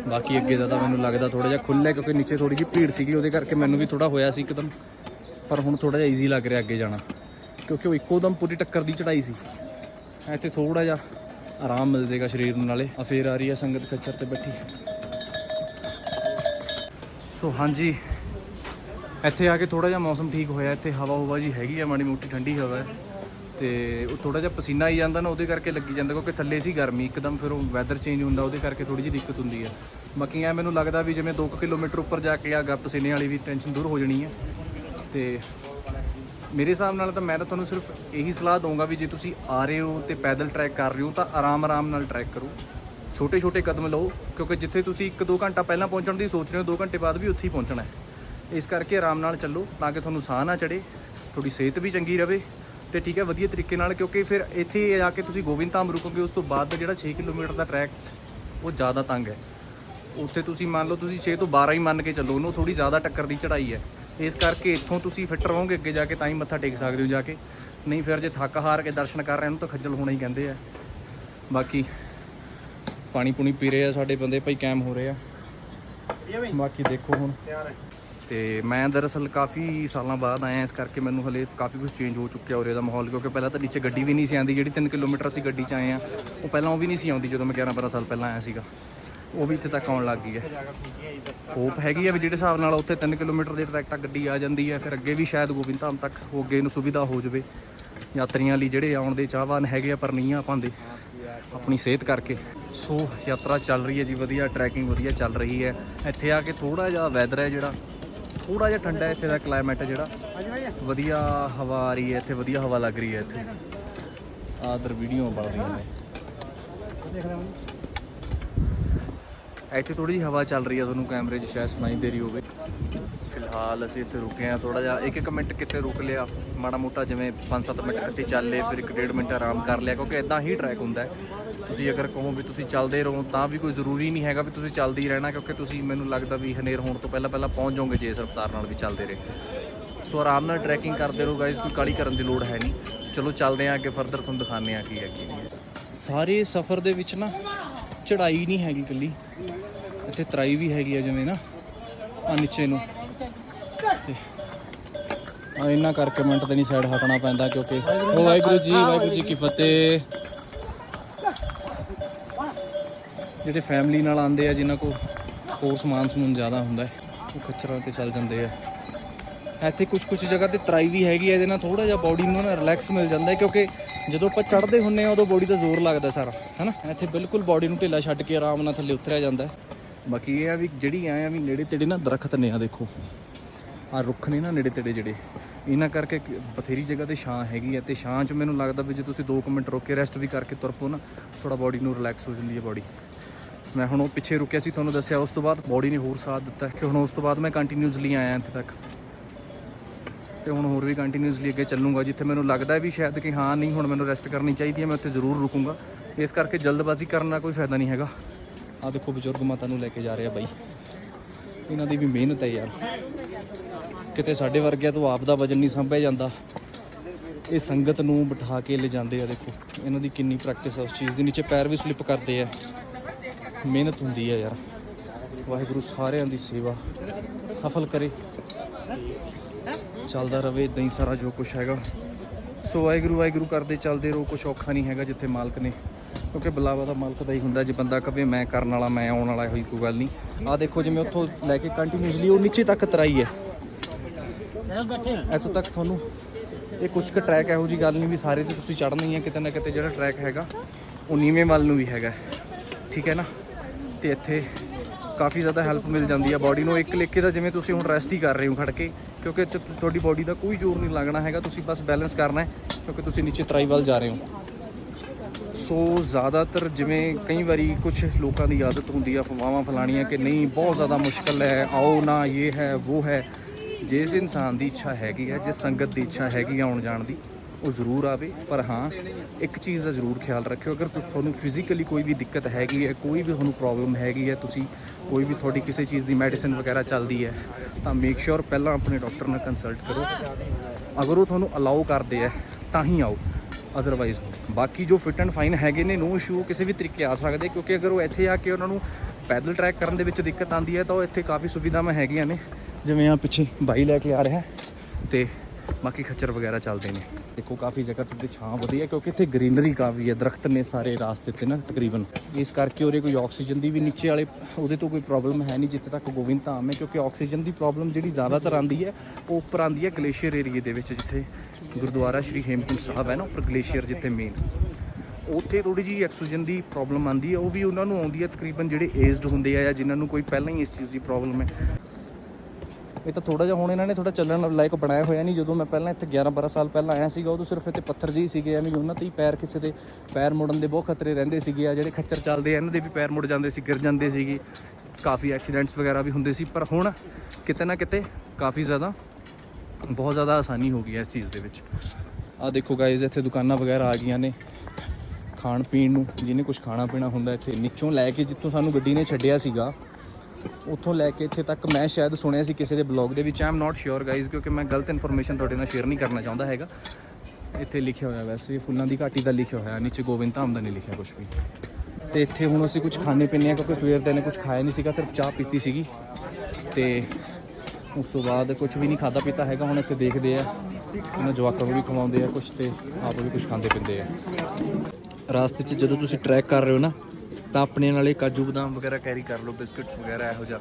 ਬਾਕੀ ਅੱਗੇ ਦਾ ਤਾਂ ਮੈਨੂੰ ਲੱਗਦਾ ਥੋੜਾ ਜਿਹਾ ਖੁੱਲ੍ਹਾ ਕਿਉਂਕਿ ਨੀਚੇ ਥੋੜੀ ਜਿਹੀ ਭੀੜ ਸੀਗੀ, ਉਹਦੇ ਕਰਕੇ ਮੈਨੂੰ ਵੀ ਥੋੜਾ ਹੋਇਆ ਸੀ ਇੱਕਦਮ। ਪਰ ਹੁਣ ਥੋੜਾ ਜਿਹਾ ਈਜ਼ੀ ਲੱਗ ਰਿਹਾ ਅੱਗੇ ਜਾਣਾ। ਕਿਉਂਕਿ ਉਹ ਇੱਕੋ ਦਮ ਪੂਰੀ ਟੱਕਰ ਦੀ ਚੜਾਈ ਸੀ। ਇੱਥੇ ਥੋੜਾ ਜਿਹਾ ਆਰਾਮ ਮਿਲ ਜਾਏਗਾ ਸਰੀਰ ਨੂੰ ਨਾਲੇ। ਆ ਫੇਰ ਆ ਰਹੀ ਹੈ ਸੰਗਤ ਖੱਚਰ ਤੇ ਬੈਠੀ। ਸੋ ਹਾਂਜੀ, ਇੱਥੇ ਆ ਕੇ ਥੋੜਾ ਜਿਹਾ ਮੌਸਮ ਠੀਕ ਹੋਇਆ। ਇੱਥੇ ਹਵਾ ਹੁਵਾ ਜੀ ਹੈਗੀ ਆ, ਮਾੜੀ ਮੋਟੀ ਠੰਡੀ ਹਵਾ ਹੈ। ਤੇ ਉਹ ਥੋੜਾ ਜਿਹਾ ਪਸੀਨਾ ਆਈ ਜਾਂਦਾ ਨਾ, ਉਹਦੇ ਕਰਕੇ ਲੱਗੀ ਜਾਂਦਾ, ਕਿਉਂਕਿ ਥੱਲੇ ਸੀ ਗਰਮੀ। ਇੱਕਦਮ ਫਿਰ ਉਹ ਵੈਦਰ ਚੇਂਜ ਹੁੰਦਾ, ਉਹਦੇ ਕਰਕੇ ਥੋੜੀ ਜਿਹੀ ਦਿੱਕਤ ਹੁੰਦੀ ਹੈ। ਬਾਕੀ ਐ ਮੈਨੂੰ ਲੱਗਦਾ ਵੀ ਜਿਵੇਂ 2 ਕਿਲੋਮੀਟਰ ਉੱਪਰ ਜਾ ਕੇ ਆ ਗਾ ਪਸੀਨੇ ਵਾਲੀ ਵੀ ਟੈਨਸ਼ਨ ਦੂਰ ਹੋ ਜਾਣੀ ਹੈ। ਤੇ ਮੇਰੇ ਹਿਸਾਬ ਨਾਲ ਤਾਂ ਮੈਂ ਤਾਂ ਤੁਹਾਨੂੰ ਸਿਰਫ ਇਹੀ ਸਲਾਹ ਦਊਂਗਾ ਵੀ ਜੇ ਤੁਸੀਂ ਆ ਰਹੇ ਹੋ ਤੇ ਪੈਦਲ ਟਰੈਕ ਕਰ ਰਹੇ ਹੋ ਤਾਂ ਆਰਾਮ-ਆਰਾਮ ਨਾਲ ਟਰੈਕ ਕਰੋ। ਛੋਟੇ-ਛੋਟੇ ਕਦਮ ਲਓ, ਕਿਉਂਕਿ ਜਿੱਥੇ ਤੁਸੀਂ 1-2 ਘੰਟਾ ਪਹਿਲਾਂ ਪਹੁੰਚਣ ਦੀ ਸੋਚ ਰਹੇ ਹੋ 2 ਘੰਟੇ ਬਾਅਦ ਵੀ ਉੱਥੇ ਹੀ ਪਹੁੰਚਣਾ ਹੈ। ਇਸ ਕਰਕੇ ਆਰਾਮ ਨਾਲ ਚੱਲੋ, ਤਾਂ ਕਿ ਤੁਹਾਨੂੰ ਸਾਹ ਨਾ ਚੜੇ ਤੁਹਾਡੀ ਸਿਹਤ ਵੀ ਚੰਗੀ ਰਹੇ ਤੇ ਠੀਕ ਹੈ, ਵਧੀਆ ਤਰੀਕੇ ਨਾਲ, ਕਿਉਂਕਿ ਫਿਰ ਇੱਥੇ ਆ ਕੇ ਤੁਸੀਂ ਗੋਬਿੰਦ ਧਾਮ ਰੁਕੋਗੇ, ਉਸ ਤੋਂ ਬਾਅਦ ਦਾ ਜਿਹੜਾ 6 ਕਿਲੋਮੀਟਰ ਦਾ ਟਰੈਕ ਉਹ ਜ਼ਿਆਦਾ ਤੰਗ ਹੈ। ਉੱਥੇ ਤੁਸੀਂ ਮੰਨ ਲਓ ਤੁਸੀਂ 6 ਤੋਂ 12 ਹੀ ਮੰਨ ਕੇ ਚੱਲੋ, ਉਹਨੂੰ ਥੋੜੀ ਜ਼ਿਆਦਾ ਟੱਕਰ ਦੀ ਚੜਾਈ ਹੈ। ਇਸ ਕਰਕੇ ਇੱਥੋਂ ਤੁਸੀਂ ਫਿੱਟ ਰਹੋਗੇ, ਅੱਗੇ ਜਾ ਕੇ ਤਾਂ ਹੀ ਮੱਥਾ ਟੇਕ ਸਕਦੇ ਹੋ ਜਾ ਕੇ। ਨਹੀਂ ਫਿਰ ਜੇ ਥੱਕ ਹਾਰ ਕੇ ਦਰਸ਼ਨ ਕਰ ਰਹੇ ਨੂੰ ਤਾਂ ਖੱਜਲ ਹੋਣਾ ਹੀ ਕਹਿੰਦੇ ਆ। ਬਾਕੀ ਪਾਣੀ ਪੂਣੀ ਪੀ ਰਹੇ ਆ ਸਾਡੇ ਬੰਦੇ, ਭਾਈ ਕੈਮ ਹੋ ਰਹੇ ਆ। ਬਾਕੀ ਦੇਖੋ ਹੁਣ। ਤੇ ਮੈਂ ਦਰਅਸਲ ਕਾਫੀ ਸਾਲਾਂ ਬਾਅਦ ਆਇਆ, ਇਸ ਕਰਕੇ ਮੈਨੂੰ ਹਲੇ ਕਾਫੀ ਕੁਝ ਚੇਂਜ ਹੋ ਚੁੱਕਿਆ ਉਰੇ ਦਾ ਮਾਹੌਲ, ਕਿਉਂਕਿ ਪਹਿਲਾਂ ਤਾਂ ਨੀਚੇ ਗੱਡੀ ਵੀ ਨਹੀਂ ਸੀ ਆਉਂਦੀ, ਜਿਹੜੀ 3 ਕਿਲੋਮੀਟਰ ਅਸੀਂ ਗੱਡੀ 'ਚ ਆਏ ਆ, ਉਹ ਪਹਿਲਾਂ ਉਹ ਵੀ ਨਹੀਂ ਸੀ ਆਉਂਦੀ ਜਦੋਂ ਮੈਂ 11 12 ਸਾਲ ਪਹਿਲਾਂ ਆਇਆ ਸੀਗਾ। ਉਹ ਵੀ ਇੱਥੇ ਤੱਕ ਆਉਣ ਲੱਗ ਗਈ ਹੈ। ਹੋਪ ਹੈਗੀ ਹੈ ਵੀ ਜਿਹੜੇ ਹਿਸਾਬ ਨਾਲ ਉੱਥੇ 3 ਕਿਲੋਮੀਟਰ ਦੀ ਟਰੈਕਟਰ ਗੱਡੀ ਆ ਜਾਂਦੀ ਹੈ, ਫਿਰ ਅੱਗੇ ਵੀ ਸ਼ਾਇਦ ਗੋਬਿੰਦ ਧਾਮ ਤੱਕ ਹੋ ਅੱਗੇ ਨੂੰ ਸੁਵਿਧਾ ਹੋ ਜਾਵੇ। ਯਾਤਰੀਆਂ ਲਈ ਜਿਹੜੇ ਆਉਣ ਦੇ ਚਾਹਵਾਨ ਹੈਗੇ ਆ, ਪਰ ਨਹੀਂ ਆ ਪਾਉਂਦੇ ਆਪਣੀ ਸਿਹਤ ਕਰਕੇ। ਸੋ ਯਾਤਰਾ ਚੱਲ ਰਹੀ ਹੈ ਜੀ, ਵਧੀਆ ਟਰੈਕਿੰਗ ਵਧੀਆ ਚੱਲ ਰਹੀ ਹੈ। ਇੱਥੇ ਆ ਕੇ ਥੋੜਾ ਜਿਹਾ ਵੈਦਰ ਹੈ ਜਿਹੜਾ ਥੋੜਾ ਜਿਹਾ ਠੰਡਾ ਹੈ ਇੱਥੇ ਦਾ ਕਲਾਈਮੇਟ ਹੈ ਜਿਹੜਾ। ਵਧੀਆ ਹਵਾ ਆ ਰਹੀ ਹੈ ਇੱਥੇ, ਵਧੀਆ ਹਵਾ ਲੱਗ ਰਹੀ ਹੈ ਇੱਥੇ। ਆਦਰ ਵੀਡੀਓ ਬਣ ਰਹੀਆਂ ਨੇ। ਇੱਥੇ ਥੋੜੀ ਜਿਹੀ ਹਵਾ ਚੱਲ ਰਹੀ ਹੈ ਤੁਹਾਨੂੰ ਕੈਮਰੇ 'ਚ ਸ਼ਾਇਦ ਸੁਣਾਈ ਦੇ ਰਹੀ ਹੋਵੇ। ਫਿਲਹਾਲ ਅਸੀਂ ਇੱਥੇ ਰੁਕੇ ਆ ਥੋੜਾ ਜਿਹਾ ਇੱਕ ਇੱਕ ਮਿੰਟ ਕਿਤੇ ਰੁਕ ਲਿਆ। ਮਾੜਾ ਮੋਟਾ ਜਿਵੇਂ 5-7 ਮਿੰਟ ਇਕੱਠੇ ਚੱਲ ਲਏ, ਫਿਰ 1.5 ਮਿੰਟ ਆਰਾਮ ਕਰ ਲਿਆ, ਕਿਉਂਕਿ ਇਦਾਂ ਹੀ ਟਰੈਕ ਹੁੰਦਾ ਤੁਸੀਂ ਅਗਰ ਕਹੋ ਵੀ ਤੁਸੀਂ ਚੱਲਦੇ ਰਹੋ, ਤਾਂ ਵੀ ਕੋਈ ਜ਼ਰੂਰੀ ਨਹੀਂ ਹੈਗਾ ਵੀ ਤੁਸੀਂ ਚੱਲਦੇ ਹੀ ਰਹਿਣਾ, ਕਿਉਂਕਿ ਤੁਸੀਂ ਮੈਨੂੰ ਲੱਗਦਾ ਵੀ ਹਨੇਰ ਹੋਣ ਤੋਂ ਪਹਿਲਾਂ ਪਹਿਲਾਂ ਪਹੁੰਚ ਜਾਓਗੇ ਜੇ ਇਸ ਰਫ਼ਤਾਰ ਨਾਲ ਵੀ ਚੱਲਦੇ ਰਹੇ। ਸੋ ਆਰਾਮ ਨਾਲ ਟਰੈਕਿੰਗ ਕਰਦੇ ਰਹੋ ਗਾਇਸ ਕੋਈ ਕਾਲੀ ਕਰਨ ਦੀ ਲੋੜ ਹੈ ਨਹੀਂ। ਚਲੋ ਚੱਲਦੇ ਆ ਅੱਗੇ ਫਰਦਰ ਤੁਹਾਨੂੰ ਦਿਖਾਉਂਦੇ ਆ ਕੀ ਹੈ ਕੀ ਸਾਰੇ ਸਫ਼ਰ ਦੇ ਵਿੱਚ ਨਾ ਚੜਾਈ ਨਹੀਂ ਹੈਗੀ ਕੱਲੀ ਇੱਥੇ ਤਰਾਈ ਵੀ ਹੈਗੀ ਆ ਜਿਵੇਂ ਨਾ, ਆ ਨੀਚੇ ਨੂੰ। ਤੇ ਆ ਇਹਨਾਂ ਕਰਕੇ ਮਿੰਟ ਤੇ ਨਹੀਂ ਸਾਈਡ ਹਟਣਾ ਪੈਂਦਾ ਕਿਉਂਕਿ ਉਹ ਵਾਹਿਗੁਰੂ ਜੀ ਵਾਹਿਗੁਰੂ ਜੀ ਕੀ ਫਤਿਹ। ਜਿਹੜੇ ਫੈਮਿਲੀ ਨਾਲ ਆਉਂਦੇ ਆ, ਜਿਨ੍ਹਾਂ ਕੋਲ ਹੋਰ ਸਮਾਨ ਸਮੂਨ ਜ਼ਿਆਦਾ ਹੁੰਦਾ ਹੈ, ਉਹ ਖੱਚਰਾਂ ਤੇ ਚੱਲ ਜਾਂਦੇ ਆ। ਇੱਥੇ ਕੁਝ ਕੁਝ ਜਗ੍ਹਾ ਤੇ ਤਰਾਈ ਵੀ ਹੈਗੀ ਹੈ ਇਹਦੇ ਨਾਲ ਥੋੜਾ ਜਿਹਾ ਬਾਡੀ ਨੂੰ ਨਾ ਰਿਲੈਕਸ ਮਿਲ ਜਾਂਦਾ ਹੈ, ਕਿਉਂਕਿ ਜਦੋਂ ਆਪਾਂ ਚੜ੍ਹਦੇ ਹੁੰਨੇ ਆ ਉਦੋਂ ਬਾਡੀ ਦਾ ਜ਼ੋਰ ਲੱਗਦਾ ਸਾਰਾ ਹੈਨਾ ਇੱਥੇ ਬਿਲਕੁਲ ਬਾਡੀ ਨੂੰ ਢਿੱਲਾ ਛੱਡ ਕੇ ਆਰਾਮ ਨਾਲ ਥੱਲੇ ਉਤਰਿਆ ਜਾਂਦਾ ਬਾਕੀ ਇਹ ਆ ਵੀ ਜਿਹੜੀ ਆਏ ਆ ਵੀ ਨੇੜੇ ਤੇੜੇ ਨਾ ਦਰਖਤ ਨੇ ਆ ਦੇਖੋ। ਆ ਰੁੱਖ ਨੇ ਨਾ ਨੇੜੇ ਤੇੜੇ ਜਿਹੜੇ। ਇਹਨਾਂ ਕਰਕੇ ਬਥੇਰੀ ਜਗ੍ਹਾ ਤੇ ਛਾਂ ਹੈਗੀ ਹੈ ਤੇ ਛਾਂ 'ਚ ਮੈਨੂੰ ਲੱਗਦਾ ਵੀ ਜੇ ਤੁਸੀਂ 2 ਮਿੰਟ ਰੁਕ ਕੇ ਰੈਸਟ ਵੀ ਕਰਕੇ ਤੁਰ ਪੋ ਨਾ ਥੋੜਾ ਬਾਡੀ ਨੂੰ ਰਿਲੈਕਸ ਹੋ ਜਾਂਦੀ ਹੈ ਬਾਡੀ ਮੈਂ ਹੁਣ ਉਹ ਪਿੱਛੇ ਰੁਕਿਆ ਸੀ, ਤੁਹਾਨੂੰ ਦੱਸਿਆ, ਉਸ ਤੋਂ ਬਾਅਦ ਬਾਡੀ ਨੇ ਹੋਰ ਸਾਥ ਦਿੱਤਾ ਕਿ ਹੁਣ ਉਸ ਤੋਂ ਬਾਅਦ ਮੈਂ ਕੰਟੀਨਿਊਸਲੀ ਆਇਆ ਇੱਥੇ ਤੱਕ। ਤੇ ਹੁਣ ਹੋਰ ਵੀ ਕੰਟੀਨਿਊਸਲੀ ਅੱਗੇ ਚੱਲੂਗਾ, ਜਿੱਥੇ ਮੈਨੂੰ ਲੱਗਦਾ ਵੀ ਸ਼ਾਇਦ ਕਿ ਹਾਂ, ਨਹੀਂ, ਹੁਣ ਮੈਨੂੰ ਰੈਸਟ ਕਰਨੀ ਚਾਹੀਦੀ ਹੈ, ਮੈਂ ਉੱਥੇ ਜ਼ਰੂਰ ਰੁਕੂੰਗਾ। ਇਸ ਕਰਕੇ ਜਲਦਬਾਜ਼ੀ ਕਰਨ ਦਾ ਕੋਈ ਫਾਇਦਾ ਨਹੀਂ ਹੈਗਾ। ਆ ਦੇਖੋ ਬਜ਼ੁਰਗ ਮਾਤਾ ਨੂੰ ਲੈ ਕੇ ਜਾ ਰਿਹਾ ਬਾਈ। ਇਹਨਾਂ ਦੀ ਵੀ ਮਿਹਨਤ ਹੈ ਯਾਰ। ਕਿਤੇ ਸਾਡੇ ਵਰਗਿਆਂ ਤੋਂ ਆਪ ਦਾ ਵਜਨ ਨਹੀਂ ਸੰਭਿਆ ਜਾਂਦਾ। ਇਹ ਸੰਗਤ ਨੂੰ ਬਿਠਾ ਕੇ ਲੈ ਜਾਂਦੇ ਆ ਦੇਖੋ। ਇਹਨਾਂ ਦੀ ਕਿੰਨੀ ਪ੍ਰੈਕਟਿਸ ਆ ਉਸ ਚੀਜ਼ ਦੇ। ਨੀਚੇ ਪੈਰ ਵੀ ਸਲਿੱਪ ਕਰਦੇ ਆ। ਮਿਹਨਤ ਹੁੰਦੀ ਹੈ ਯਾਰ। ਵਾਹਿਗੁਰੂ ਸਾਰਿਆਂ ਦੀ ਸੇਵਾ ਸਫਲ ਕਰੇ। ਚੱਲਦਾ ਰਵੇ ਇਦਾਂ ਹੀ ਸਾਰਾ ਜੋ ਕੁਝ ਹੈਗਾ। ਸੋ ਵਾਹਿਗੁਰੂ ਵਾਹਿਗੁਰੂ ਕਰਦੇ ਚੱਲਦੇ ਰਹੋ ਕੁਝ ਔਖਾ ਨਹੀਂ ਹੈਗਾ ਜਿੱਥੇ ਮਾਲਕ ਨੇ। ਕਿਉਂਕਿ ਬੁਲਾਵਾ ਦਾ ਮਾਲਕ ਦਾ ਹੀ ਹੁੰਦਾ, ਜੇ ਬੰਦਾ ਕਵੇ ਮੈਂ ਕਰਨ ਵਾਲਾ, ਮੈਂ ਆਉਣ ਵਾਲਾ ਹੋਈ ਕੋਈ ਗੱਲ ਨਹੀਂ। ਆ ਦੇਖੋ, ਜਿਵੇਂ ਉੱਥੋਂ ਲੈ ਕੇ ਕੰਟੀਨਿਊਸਲੀ ਉਹ ਨੀਚੇ ਤੱਕ ਤਰਾਈ ਹੈ। ਇੱਥੋਂ ਤੱਕ ਤੁਹਾਨੂੰ ਇਹ ਕੁਝ ਕੁ ਟਰੈਕ ਇਹੋ ਜੀ ਗੱਲ ਨਹੀਂ ਵੀ ਸਾਰੇ ਤੇ ਤੁਸੀਂ ਚੜ੍ਹਨਾ ਹੀ ਹੈ, ਕਿਤੇ ਨਾ ਕਿਤੇ ਜਿਹੜਾ ਟਰੈਕ ਹੈਗਾ, ਉਹ ਨੀਵੇਂ ਵੱਲ ਨੂੰ ਵੀ ਹੈਗਾ। ਠੀਕ ਹੈ ਨਾ? ਤੇ ਇੱਥੇ ਕਾਫੀ ਜ਼ਿਆਦਾ ਹੈਲਪ ਮਿਲ ਜਾਂਦੀ ਆ ਬਾਡੀ ਨੂੰ। ਇੱਕ ਲੇਖੇ ਦਾ ਜਿਵੇਂ ਤੁਸੀਂ ਹੁਣ ਰੈਸਟ ਹੀ ਕਰ ਰਹੇ ਹੋ ਖੜ ਕੇ ਕਿਉਂਕਿ ਇੱਥੇ ਤੁਹਾਡੀ ਬਾਡੀ ਦਾ ਕੋਈ ਜ਼ੋਰ ਨਹੀਂ ਲੱਗਣਾ ਹੈਗਾ, ਤੁਸੀਂ ਬਸ ਬੈਲੈਂਸ ਕਰਨਾ ਹੈ, ਕਿਉਂਕਿ ਤੁਸੀਂ ਨੀਚੇ ਤਰਾਈ ਵੱਲ ਜਾ ਰਹੇ ਹੋ। ਸੋ ਜ਼ਿਆਦਾਤਰ ਜਿਵੇਂ ਕਈ ਵਾਰੀ ਕੁਝ ਲੋਕਾਂ ਦੀ ਆਦਤ ਹੁੰਦੀ ਆ, ਫਵਾਵਾਂ ਫਲਾਣੀਆਂ ਕਿ ਨਹੀਂ, ਬਹੁਤ ਜ਼ਿਆਦਾ ਮੁਸ਼ਕਲ ਹੈ, ਆਓ ਨਾ, ਇਹ ਹੈ, ਉਹ ਹੈ। ਜਿਸ ਇਨਸਾਨ ਦੀ ਇੱਛਾ ਹੈਗੀ ਹੈ, ਜਿਸ ਸੰਗਤ ਦੀ ਇੱਛਾ ਹੈਗੀ ਆਉਣ ਜਾਣ ਦੀ ਉਹ ਜ਼ਰੂਰ ਆਵੇ, ਪਰ ਹਾਂ, ਇੱਕ ਚੀਜ਼ ਦਾ ਜ਼ਰੂਰ ਖਿਆਲ ਰੱਖਿਓ। ਅਗਰ ਤੁਸੀਂ, ਤੁਹਾਨੂੰ ਫਿਜ਼ੀਕਲੀ ਕੋਈ ਵੀ ਦਿੱਕਤ ਹੈਗੀ ਹੈ, ਕੋਈ ਵੀ ਤੁਹਾਨੂੰ ਪ੍ਰੋਬਲਮ ਹੈਗੀ ਹੈ, ਤੁਸੀਂ ਕੋਈ ਵੀ ਤੁਹਾਡੀ ਕਿਸੇ ਚੀਜ਼ ਦੀ ਮੈਡੀਸਿਨ ਵਗੈਰਾ ਚੱਲਦੀ ਹੈ, ਤਾਂ ਮੇਕ ਸ਼ੋਰ ਪਹਿਲਾਂ ਆਪਣੇ ਡਾਕਟਰ ਨਾਲ ਕੰਸਲਟ ਕਰੋ। ਅਗਰ ਉਹ ਤੁਹਾਨੂੰ ਅਲਾਉ ਕਰਦੇ ਹੈ, ਤਾਂ ਹੀ ਆਓ। ਅਦਰਵਾਈਜ਼ ਬਾਕੀ ਜੋ ਫਿਟ ਐਂਡ ਫਾਈਨ ਹੈਗੇ ਨੇ ਨੋ ਇਸ਼ੂ ਕਿਸੇ ਵੀ ਤਰੀਕੇ ਆ ਸਕਦੇ, ਕਿਉਂਕਿ ਅਗਰ ਉਹ ਇੱਥੇ ਆ ਕੇ ਉਹਨਾਂ ਨੂੰ ਪੈਦਲ ਟਰੈਕ ਕਰਨ ਦੇ ਵਿੱਚ ਦਿੱਕਤ ਆਉਂਦੀ ਹੈ, ਤਾਂ ਉਹ ਇੱਥੇ ਕਾਫੀ ਸੁਵਿਧਾਵਾਂ ਹੈਗੀਆਂ ਨੇ। ਜਿਵੇਂ ਆ ਪਿੱਛੇ ਬਾਈ ਲੈ ਕੇ ਆ ਰਿਹਾ ਤੇ ਬਾਕੀ ਖੱਚਰ ਵਗੈਰਾ ਚੱਲਦੇ ਨੇ। ਦੇਖੋ, ਕਾਫੀ ਜਗ੍ਹਾ ਤੇ ਛਾਂ ਵਧੀਆ ਕਿਉਂਕਿ ਇੱਥੇ ਗ੍ਰੀਨਰੀ ਕਾਫੀ ਹੈ, ਦਰਖਤ ਨੇ ਸਾਰੇ ਰਾਸਤੇ ਤੇ ਨਾ ਤਕਰੀਬਨ। ਇਸ ਕਰਕੇ ਉਰੇ ਕੋਈ ਆਕਸੀਜਨ ਦੀ ਵੀ ਨੀਚੇ ਵਾਲੇ, ਉਹਦੇ ਤੋਂ ਕੋਈ ਪ੍ਰੋਬਲਮ ਹੈ ਨਹੀਂ ਜਿੱਥੇ ਤੱਕ ਗੋਬਿੰਦ ਧਾਮ ਹੈ, ਕਿਉਂਕਿ ਆਕਸੀਜਨ ਦੀ ਪ੍ਰੋਬਲਮ ਜਿਹੜੀ ਜ਼ਿਆਦਾਤਰ ਆਉਂਦੀ ਹੈ, ਉਹ ਉੱਪਰ ਆਉਂਦੀ ਹੈ ਗਲੇਸ਼ੀਅਰ ਏਰੀਏ ਦੇ ਵਿੱਚ, ਜਿੱਥੇ ਗੁਰਦੁਆਰਾ ਸ਼੍ਰੀ ਹੇਮਕੁੰਟ ਸਾਹਿਬ ਹੈ ਨਾ, ਉੱਪਰ ਗਲੇਸ਼ੀਅਰ ਜਿੱਥੇ ਮੇਨ ਉੱਥੇ ਥੋੜੀ ਜਿਹੀ ਆਕਸੀਜਨ ਦੀ ਪ੍ਰੋਬਲਮ ਆਉਂਦੀ ਹੈ, ਉਹ ਵੀ ਉਹਨਾਂ ਨੂੰ ਆਉਂਦੀ ਹੈ ਤਕਰੀਬਨ ਜਿਹੜੇ ਏਜਡ ਹੁੰਦੇ ਆ ਜਾਂ ਜਿਨ੍ਹਾਂ ਨੂੰ ਕੋਈ ਪਹਿਲਾਂ ਹੀ ਇਸ ਚੀਜ਼ ਦੀ ਪ੍ਰੋਬਲਮ ਹੈ। ਇਹ ਤਾਂ ਥੋੜਾ ਜਿਹਾ ਹੁਣ ਇਹਨਾਂ ਨੇ ਥੋੜਾ ਚੱਲਣ ਲਾਇਕ ਬਣਾਇਆ ਹੋਇਆ ਨਹੀਂ। ਜਦੋਂ ਮੈਂ ਪਹਿਲਾਂ ਇੱਥੇ 11 12 ਸਾਲ ਪਹਿਲਾਂ ਆਇਆ ਸੀਗਾ, ਉਦੋਂ ਸਿਰਫ ਇੱਥੇ ਪੱਥਰ ਜਿਹੀ ਸੀਗੇ, ਐਵੇਂ ਹੀ ਉਹਨਾਂ ਤੇ ਹੀ ਪੈਰ ਕਿਸੇ ਦੇ ਪੈਰ ਮੁੜਨ ਦੇ ਬਹੁਤ ਖਤਰੇ ਰਹਿੰਦੇ ਸੀਗੇ। ਆ ਜਿਹੜੇ ਖੱਚਰ ਚੱਲਦੇ ਆ, ਇਹਨਾਂ ਦੇ ਵੀ ਪੈਰ ਮੁੜ ਜਾਂਦੇ ਸੀ, ਗਿਰ ਜਾਂਦੇ ਸੀਗੇ। ਕਾਫੀ ਐਕਸੀਡੈਂਟਸ ਵਗੈਰਾ ਵੀ ਹੁੰਦੇ ਸੀ, ਪਰ ਹੁਣ ਕਿਤੇ ਨਾ ਕਿਤੇ ਕਾਫੀ ਜ਼ਿਆਦਾ, ਬਹੁਤ ਜ਼ਿਆਦਾ ਆਸਾਨੀ ਹੋ ਗਈ ਹੈ ਇਸ ਚੀਜ਼ ਦੇ ਵਿੱਚ। ਆ ਦੇਖੋ ਗਾਇਜ਼ ਇੱਥੇ ਦੁਕਾਨਾਂ ਵਗੈਰਾ ਆ ਗਈਆਂ ਨੇ ਖਾਣ ਪੀਣ ਨੂੰ। ਜਿਹਨੇ ਕੁਝ ਖਾਣਾ ਪੀਣਾ ਹੁੰਦਾ ਇੱਥੇ, ਨੀਚੋਂ ਲੈ ਕੇ ਜਿੱਥੋਂ ਸਾਨੂੰ ਗੱਡੀ ਨੇ ਛੱਡਿਆ ਸੀਗਾ ਉੱਥੋਂ ਲੈ ਕੇ ਇੱਥੇ ਤੱਕ ਮੈਂ ਸ਼ਾਇਦ ਸੁਣਿਆ ਸੀ ਕਿਸੇ ਦੇ ਬਲੌਗ ਦੇ ਵਿੱਚ। ਆਮ ਨਾਟ ਸ਼ੋਰ ਗਾਇਜ਼ ਕਿਉਂਕਿ ਮੈਂ ਗਲਤ ਇਨਫੋਰਮੇਸ਼ਨ ਤੁਹਾਡੇ ਨਾਲ ਸ਼ੇਅਰ ਨਹੀਂ ਕਰਨਾ ਚਾਹੁੰਦਾ ਹੈਗਾ। ਇੱਥੇ ਲਿਖਿਆ ਹੋਇਆ ਵੈਸੇ ਫੁੱਲਾਂ ਦੀ ਘਾਟੀ ਦਾ ਲਿਖਿਆ ਹੋਇਆ, ਨੀਚੇ ਗੋਬਿੰਦ ਧਾਮ ਦਾ ਨਹੀਂ ਲਿਖਿਆ ਕੁਝ ਵੀ। ਤੇ ਇੱਥੇ ਹੁਣ ਅਸੀਂ ਕੁਝ ਖਾਣੇ ਪੀਣੇ ਆ, ਕਿਉਂਕਿ ਸਵੇਰ ਦੇ ਨੇ ਕੁਝ ਖਾਇਆ ਨਹੀਂ ਸੀਗਾ, ਸਿਰਫ ਚਾਹ ਪੀਤੀ ਸੀਗੀ। ਤੇ ਉਸ ਤੋਂ ਬਾਅਦ ਕੁਝ ਵੀ ਨਹੀਂ ਖਾਦਾ ਪੀਤਾ ਹੈਗਾ, ਹੁਣ ਇੱਥੇ ਦੇਖਦੇ ਆ। ਇਹਨਾਂ ਜਵਾਕਾਂ ਨੂੰ ਵੀ ਖਵਾਉਂਦੇ ਆ ਕੁਝ ਤੇ ਆਪ ਵੀ ਕੁਝ ਖਾਂਦੇ ਪੀਂਦੇ ਆ। ਰਾਸਤੇ 'ਚ ਜਦੋਂ ਤੁਸੀਂ ਟਰੈਕ ਕਰ ਰਹੇ ਹੋ ਨਾ ਤਾਂ ਆਪਣੇ ਨਾਲੇ ਕਾਜੂ ਬਦਾਮ ਵਗੈਰਾ ਕੈਰੀ ਕਰ ਲਓ ਬਿਸਕਟਸ ਵਗੈਰਾ ਇਹੋ ਜਿਹਾ।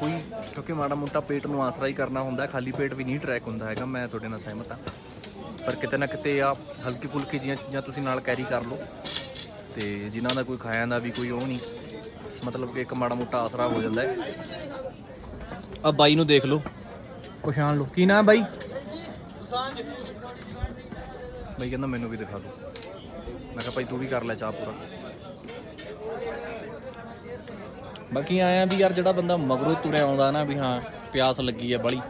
ਕੋਈ ਕਿਉਂਕਿ ਮਾੜਾ ਮੋਟਾ ਪੇਟ ਨੂੰ ਆਸਰਾ ਹੀ ਕਰਨਾ ਹੁੰਦਾ ਖਾਲੀ ਪੇਟ ਵੀ ਨਹੀਂ ਟਰੈਕ ਹੁੰਦਾ ਹੈਗਾ ਮੈਂ ਤੁਹਾਡੇ ਨਾਲ ਸਹਿਮਤ ਹਾਂ। ਪਰ ਕਿਤੇ ਨਾ ਕਿਤੇ ਆ ਹਲਕੀ ਫੁਲਕੀ ਜੀਆਂ ਚੀਜ਼ਾਂ ਤੁਸੀਂ ਨਾਲ ਕੈਰੀ ਕਰ ਲਓ ਤੇ ਜਿਨ੍ਹਾਂ ਦਾ ਕੋਈ ਖਾਇਆ ਦਾ ਵੀ ਕੋਈ ਉਹ ਨਹੀਂ। ਮਤਲਬ ਕਿ ਇੱਕ ਮਾੜਾ ਮੋਟਾ ਆਸਰਾ ਹੋ ਜਾਂਦਾ ਹੈ। ਆ ਬਾਈ ਨੂੰ ਦੇਖ ਲਓ। ਪਛਾਣ ਲਓ। ਕੀ ਨਾਮ ਬਾਈ? ਬਾਈ ਕਹਿੰਦਾ ਮੈਨੂੰ ਵੀ ਦਿਖਾ ਦਿਓ। ਮੈਂ ਕਿਹਾ ਭਾਈ ਤੂੰ ਵੀ ਕਰ ਲੈ ਚਾਹ ਪੂਰਾ। ਬਾਕੀ ਆਇਆ ਵੀ ਯਾਰ ਜਿਹੜਾ ਬੰਦਾ ਮਗਰੋਂ ਤੁਰਿਆ ਆਉਂਦਾ ਨਾ ਵੀ ਹਾਂ, ਪਿਆਸ ਲੱਗੀ ਹੈ ਬੜੀ